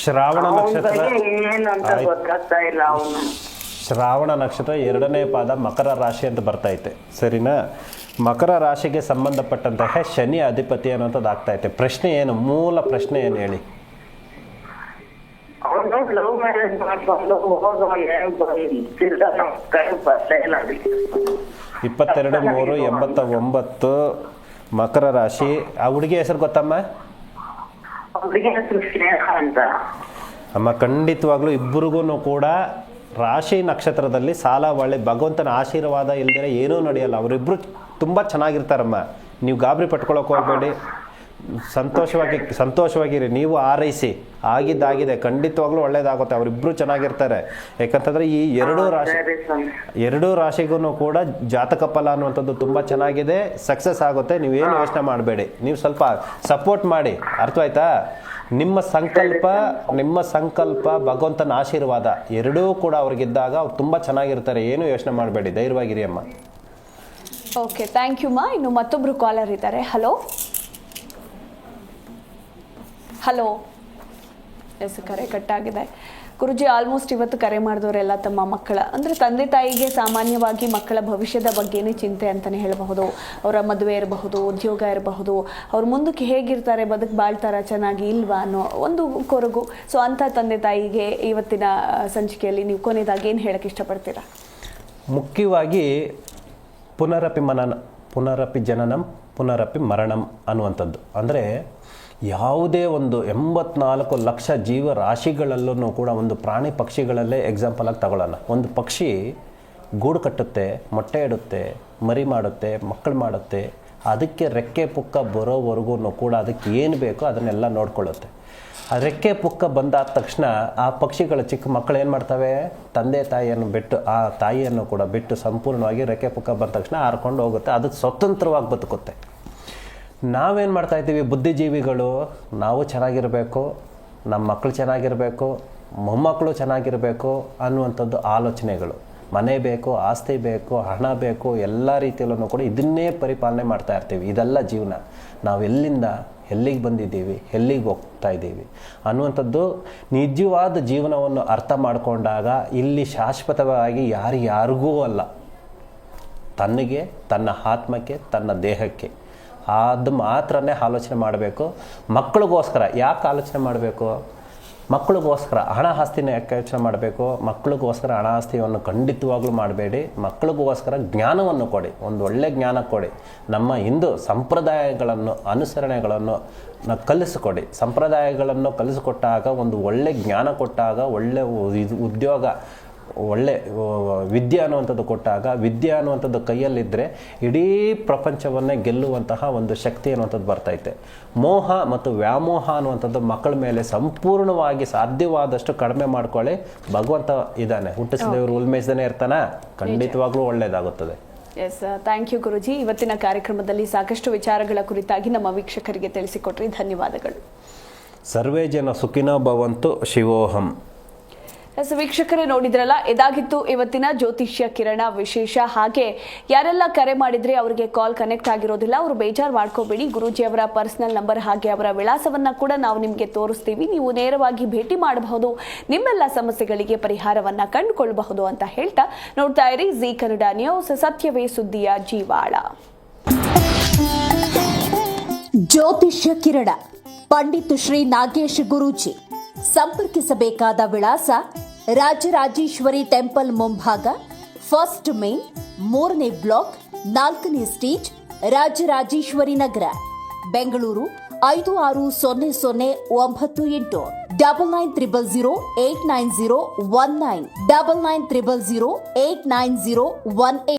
ಶ್ರಾವಣ ನಕ್ಷತ್ರ ಏನಂತ ಗೊತ್ತಾಗ್ತಾ ಇಲ್ಲ ಅವನು. ಶ್ರಾವಣ ನಕ್ಷತ್ರ ಎರಡನೇ ಪಾದ ಮಕರ ರಾಶಿ ಅಂತ ಬರ್ತೈತೆ ಸರಿನಾ? ಮಕರ ರಾಶಿಗೆ ಸಂಬಂಧಪಟ್ಟಂತಹ ಶನಿ ಅಧಿಪತಿ ಅನ್ನೋಂಥದ್ದು ಐತೆ. ಪ್ರಶ್ನೆ ಏನು? ಮೂಲ ಪ್ರಶ್ನೆ ಏನು ಹೇಳಿ? ಲವ್ ಮ್ಯಾರೇಜ್ ಇಪ್ಪತ್ತೆರಡು ಮೂರು ಎಂಬತ್ತ ಒಂಬತ್ತು ಮಕರ ರಾಶಿ. ಆ ಹುಡುಗಿ ಹೆಸರು ಗೊತ್ತಮ್ಮ? ಹೆಸರು ಸ್ನೇಹ ಅಮ್ಮ, ಖಂಡಿತವಾಗ್ಲೂ ಇಬ್ಬರಿಗೂ ಕೂಡ ರಾಶಿ ನಕ್ಷತ್ರದಲ್ಲಿ ಸಾಲ ಒಳ್ಳೆ ಭಗವಂತನ ಆಶೀರ್ವಾದ ಇಲ್ದಿರ ಏನೂ ನಡೆಯಲ್ಲ. ಅವರಿಬ್ಬರು ತುಂಬಾ ಚೆನ್ನಾಗಿರ್ತಾರಮ್ಮ. ನೀವು ಗಾಬರಿ ಪಟ್ಕೊಳಕ್ ಹೋಗಬೇಡಿ. ಸಂತೋಷವಾಗಿ ಸಂತೋಷವಾಗಿರಿ. ನೀವು ಆರೈಸಿ. ಆಗಿದ್ದಾಗಿದೆ. ಖಂಡಿತವಾಗ್ಲೂ ಒಳ್ಳೇದಾಗುತ್ತೆ. ಅವರಿಬ್ಬರು ಚೆನ್ನಾಗಿರ್ತಾರೆ. ಯಾಕಂತಂದ್ರೆ ಈ ಎರಡೂ ರಾಶಿ ಎರಡೂ ರಾಶಿಗೂ ಕೂಡ ಜಾತಕ ಫಲ ಅನ್ನುವಂಥದ್ದು ತುಂಬ ಚೆನ್ನಾಗಿದೆ. ಸಕ್ಸಸ್ ಆಗುತ್ತೆ. ನೀವೇನು ಯೋಚನೆ ಮಾಡಬೇಡಿ. ನೀವು ಸ್ವಲ್ಪ ಸಪೋರ್ಟ್ ಮಾಡಿ. ಅರ್ಥವಾಯ್ತಾ? ನಿಮ್ಮ ಸಂಕಲ್ಪ ನಿಮ್ಮ ಸಂಕಲ್ಪ ಭಗವಂತನ ಆಶೀರ್ವಾದ ಎರಡೂ ಕೂಡ ಅವ್ರಿಗಿದ್ದಾಗ ಅವ್ರು ತುಂಬ ಚೆನ್ನಾಗಿರ್ತಾರೆ. ಏನು ಯೋಚನೆ ಮಾಡಬೇಡಿ. ಧೈರ್ಯವಾಗಿರಿ ಅಮ್ಮ. ಓಕೆ ಥ್ಯಾಂಕ್ ಯು ಮಾ ಇನ್ನು ಮತ್ತೊಬ್ಬರು ಕಾಲರ್ ಇದ್ದಾರೆ. Hello hello. ಎಸ್, ಕರೆ ಕಟ್ಟಾಗಿದೆ. ಗುರುಜಿ ಆಲ್ಮೋಸ್ಟ್ ಇವತ್ತು ಕರೆ ಮಾಡಿದವರೆಲ್ಲ ತಮ್ಮ ಮಕ್ಕಳ, ಅಂದರೆ ತಂದೆ ತಾಯಿಗೆ ಸಾಮಾನ್ಯವಾಗಿ ಮಕ್ಕಳ ಭವಿಷ್ಯದ ಬಗ್ಗೆನೇ ಚಿಂತೆ ಅಂತಲೇ ಹೇಳಬಹುದು. ಅವರ ಮದುವೆ ಇರಬಹುದು, ಉದ್ಯೋಗ ಇರಬಹುದು, ಅವ್ರ ಮುಂದಕ್ಕೆ ಹೇಗಿರ್ತಾರೆ, ಬದುಕು ಬಾಳ್ತಾರ, ಚೆನ್ನಾಗಿ ಇಲ್ವಾ ಅನ್ನೋ ಒಂದು ಕೊರಗು. ಸೊ ಅಂಥ ತಂದೆ ತಾಯಿಗೆ ಇವತ್ತಿನ ಸಂಚಿಕೆಯಲ್ಲಿ ನೀವು ಕೊನೆಯದಾಗಿ ಏನು ಹೇಳಕ್ಕೆ ಇಷ್ಟಪಡ್ತೀರಾ? ಮುಖ್ಯವಾಗಿ ಪುನರಪಿ ಮನನ, ಪುನರಪಿ ಜನನಂ, ಪುನರಪಿ ಮರಣಂ ಅನ್ನುವಂಥದ್ದು. ಅಂದರೆ ಯಾವುದೇ ಒಂದು ಎಂಬತ್ನಾಲ್ಕು ಲಕ್ಷ ಜೀವರಾಶಿಗಳಲ್ಲೂ ಕೂಡ ಒಂದು ಪ್ರಾಣಿ ಪಕ್ಷಿಗಳಲ್ಲೇ ಎಕ್ಸಾಂಪಲ್ ಆಗಿ ತಗೊಳ್ಳೋಣ. ಒಂದು ಪಕ್ಷಿ ಗೂಡು ಕಟ್ಟುತ್ತೆ, ಮೊಟ್ಟೆ ಇಡುತ್ತೆ, ಮರಿ ಮಾಡುತ್ತೆ, ಮಕ್ಕಳು ಮಾಡುತ್ತೆ. ಅದಕ್ಕೆ ರೆಕ್ಕೆ ಪುಕ್ಕ ಬರೋವರೆಗೂ ಕೂಡ ಅದಕ್ಕೆ ಏನು ಬೇಕೋ ಅದನ್ನೆಲ್ಲ ನೋಡ್ಕೊಳ್ಳುತ್ತೆ. ಆ ರೆಕ್ಕೆ ಪುಕ್ಕ ಬಂದಾದ ತಕ್ಷಣ ಆ ಪಕ್ಷಿಗಳ ಚಿಕ್ಕ ಮಕ್ಕಳು ಏನು ಮಾಡ್ತವೆ? ತಂದೆ ತಾಯಿಯನ್ನು ಬಿಟ್ಟು, ಆ ತಾಯಿಯನ್ನು ಕೂಡ ಬಿಟ್ಟು ಸಂಪೂರ್ಣವಾಗಿ ರೆಕ್ಕೆ ಪುಕ್ಕ ಬಂದ ತಕ್ಷಣ ಹಾರ್ಕೊಂಡು ಹೋಗುತ್ತೆ. ಅದು ಸ್ವತಂತ್ರವಾಗಿ ಬದುಕುತ್ತೆ. ನಾವೇನು ಮಾಡ್ತಾ ಇದ್ದೀವಿ? ಬುದ್ಧಿಜೀವಿಗಳು, ನಾವು ಚೆನ್ನಾಗಿರಬೇಕು ನಮ್ಮ ಮಕ್ಕಳು ಚೆನ್ನಾಗಿರಬೇಕು ಮೊಮ್ಮಕ್ಕಳು ಚೆನ್ನಾಗಿರಬೇಕು ಅನ್ನುವಂಥದ್ದು ಆಲೋಚನೆಗಳು. ಮನೆ ಬೇಕು, ಆಸ್ತಿ ಬೇಕು, ಹಣ ಬೇಕು, ಎಲ್ಲ ರೀತಿಯಲ್ಲೂ ಕೂಡ ಇದನ್ನೇ ಪರಿಪಾಲನೆ ಮಾಡ್ತಾ ಇರ್ತೀವಿ. ಇದೆಲ್ಲ ಜೀವನ. ನಾವು ಎಲ್ಲಿಂದ, ಎಲ್ಲಿಗೆ ಬಂದಿದ್ದೀವಿ, ಎಲ್ಲಿಗೆ ಹೋಗ್ತಾ ಇದ್ದೀವಿ ಅನ್ನುವಂಥದ್ದು ನಿಜವಾದ ಜೀವನವನ್ನು ಅರ್ಥ ಮಾಡಿಕೊಂಡಾಗ ಇಲ್ಲಿ ಶಾಶ್ವತವಾಗಿ ಯಾರು ಯಾರಿಗೂ ಅಲ್ಲ. ತನಗೆ ತನ್ನ ಆತ್ಮಕ್ಕೆ, ತನ್ನ ದೇಹಕ್ಕೆ. ಅದು ಮಾತ್ರನೇ ಆಲೋಚನೆ ಮಾಡಬೇಕು. ಮಕ್ಕಳಿಗೋಸ್ಕರ ಯಾಕೆ ಆಲೋಚನೆ ಮಾಡಬೇಕು? ಮಕ್ಕಳಿಗೋಸ್ಕರ ಹಣ ಆಸ್ತಿನ ಯಾಕೆ ಯೋಚನೆ ಮಾಡಬೇಕು? ಮಕ್ಕಳಿಗೋಸ್ಕರ ಹಣ ಆಸ್ತಿಯನ್ನು ಖಂಡಿತವಾಗ್ಲೂ ಮಾಡಬೇಡಿ. ಮಕ್ಕಳಿಗೋಸ್ಕರ ಜ್ಞಾನವನ್ನು ಕೊಡಿ. ಒಂದು ಒಳ್ಳೆ ಜ್ಞಾನ ಕೊಡಿ. ನಮ್ಮ ಹಿಂದೂ ಸಂಪ್ರದಾಯಗಳನ್ನು, ಅನುಸರಣೆಗಳನ್ನು ಕಲಿಸಿಕೊಡಿ. ಸಂಪ್ರದಾಯಗಳನ್ನು ಕಲಿಸಿಕೊಟ್ಟಾಗ ಒಂದು ಒಳ್ಳೆ ಜ್ಞಾನ ಕೊಟ್ಟಾಗ ಒಳ್ಳೆ ಇದು ಉದ್ಯೋಗ ಒಳ್ಳೆ ವಿದ್ಯೆ ಅನ್ನುವಂಥದ್ದು ಕೊಟ್ಟಾಗ ವಿದ್ಯೆ ಅನ್ನುವಂಥದ್ದು ಕೈಯಲ್ಲಿದ್ದರೆ ಇಡೀ ಪ್ರಪಂಚವನ್ನೇ ಗೆಲ್ಲುವಂತಹ ಒಂದು ಶಕ್ತಿ ಅನ್ನುವಂಥದ್ದು ಬರ್ತೈತೆ. ಮೋಹ ಮತ್ತು ವ್ಯಾಮೋಹ ಅನ್ನುವಂಥದ್ದು ಮಕ್ಕಳ ಮೇಲೆ ಸಂಪೂರ್ಣವಾಗಿ ಸಾಧ್ಯವಾದಷ್ಟು ಕಡಿಮೆ ಮಾಡ್ಕೊಳ್ಳಿ. ಭಗವಂತ ಇದ್ದಾನೆ. ಹುಟ್ಟಿಸಿದವರು ಉಲ್ಮೇಯಿಸದೇ ಇರ್ತಾನೆ. ಖಂಡಿತವಾಗ್ಲೂ ಒಳ್ಳೆಯದಾಗುತ್ತದೆ ಎಸ್ ಥ್ಯಾಂಕ್ ಯು ಗುರುಜಿ ಇವತ್ತಿನ ಕಾರ್ಯಕ್ರಮದಲ್ಲಿ ಸಾಕಷ್ಟು ವಿಚಾರಗಳ ಕುರಿತಾಗಿ ನಮ್ಮ ವೀಕ್ಷಕರಿಗೆ ತಿಳಿಸಿಕೊಟ್ರಿ. ಧನ್ಯವಾದಗಳು. ಸರ್ವೇ ಜನ ಸುಖಿನೋ ಭವಂತು ಶಿವೋಹಂ. ವೀಕ್ಷಕರೇ ನೋಡಿದ್ರಲ್ಲ, ಇದಾಗಿತ್ತು ಇವತ್ತಿನ ಜ್ಯೋತಿಷ್ಯ ಕಿರಣ ವಿಶೇಷ. ಹಾಗೆ ಯಾರೆಲ್ಲ ಕರೆ ಮಾಡಿದ್ರೆ ಅವರಿಗೆ ಕಾಲ್ ಕನೆಕ್ಟ್ ಆಗಿರೋದಿಲ್ಲ, ಅವರು ಬೇಜಾರು ಮಾಡ್ಕೋಬೇಡಿ. ಗುರೂಜಿ ಅವರ ಪರ್ಸನಲ್ ನಂಬರ್ ಹಾಗೆ ಅವರ ವಿಳಾಸವನ್ನ ಕೂಡ ನಾವು ನಿಮಗೆ ತೋರಿಸ್ತೀವಿ. ನೀವು ನೇರವಾಗಿ ಭೇಟಿ ಮಾಡಬಹುದು. ನಿಮ್ಮೆಲ್ಲ ಸಮಸ್ಯೆಗಳಿಗೆ ಪರಿಹಾರವನ್ನ ಕಂಡುಕೊಳ್ಳಬಹುದು ಅಂತ ಹೇಳ್ತಾ ನೋಡ್ತಾ ಇರಿ ಜಿ ಕನ್ನಡ ನ್ಯೂಸ್, ಸತ್ಯವೇ ಸುದ್ದಿಯ ಜೀವಾಳ. ಜ್ಯೋತಿಷ್ಯ ಕಿರಣ, ಪಂಡಿತ್ ಶ್ರೀ ನಾಗೇಶ್ ಗುರೂಜಿ. ಸಂಪರ್ಕಿಸಬೇಕಾದ ವಿಳಾಸ ರಾಜರಾಜೇಶ್ವರಿ ಟೆಂಪಲ್, ಮುಂಭಾಗ ಫಸ್ಟ್ ಮೇನ್ ಮೂರನೇ ಬ್ಲಾಕ್ ನಾಲ್ಕನೇ ಸ್ಟೇಜ್ ರಾಜರಾಜೇಶ್ವರಿ ನಗರ, ಬೆಂಗಳೂರು ಐದು ಆರು ಸೊನ್ನೆ ಸೊನ್ನೆ ಒಂಬತ್ತು ಎಂಟು double nine triple zero eight nine zero one nine double nine triple zero eight nine zero one eight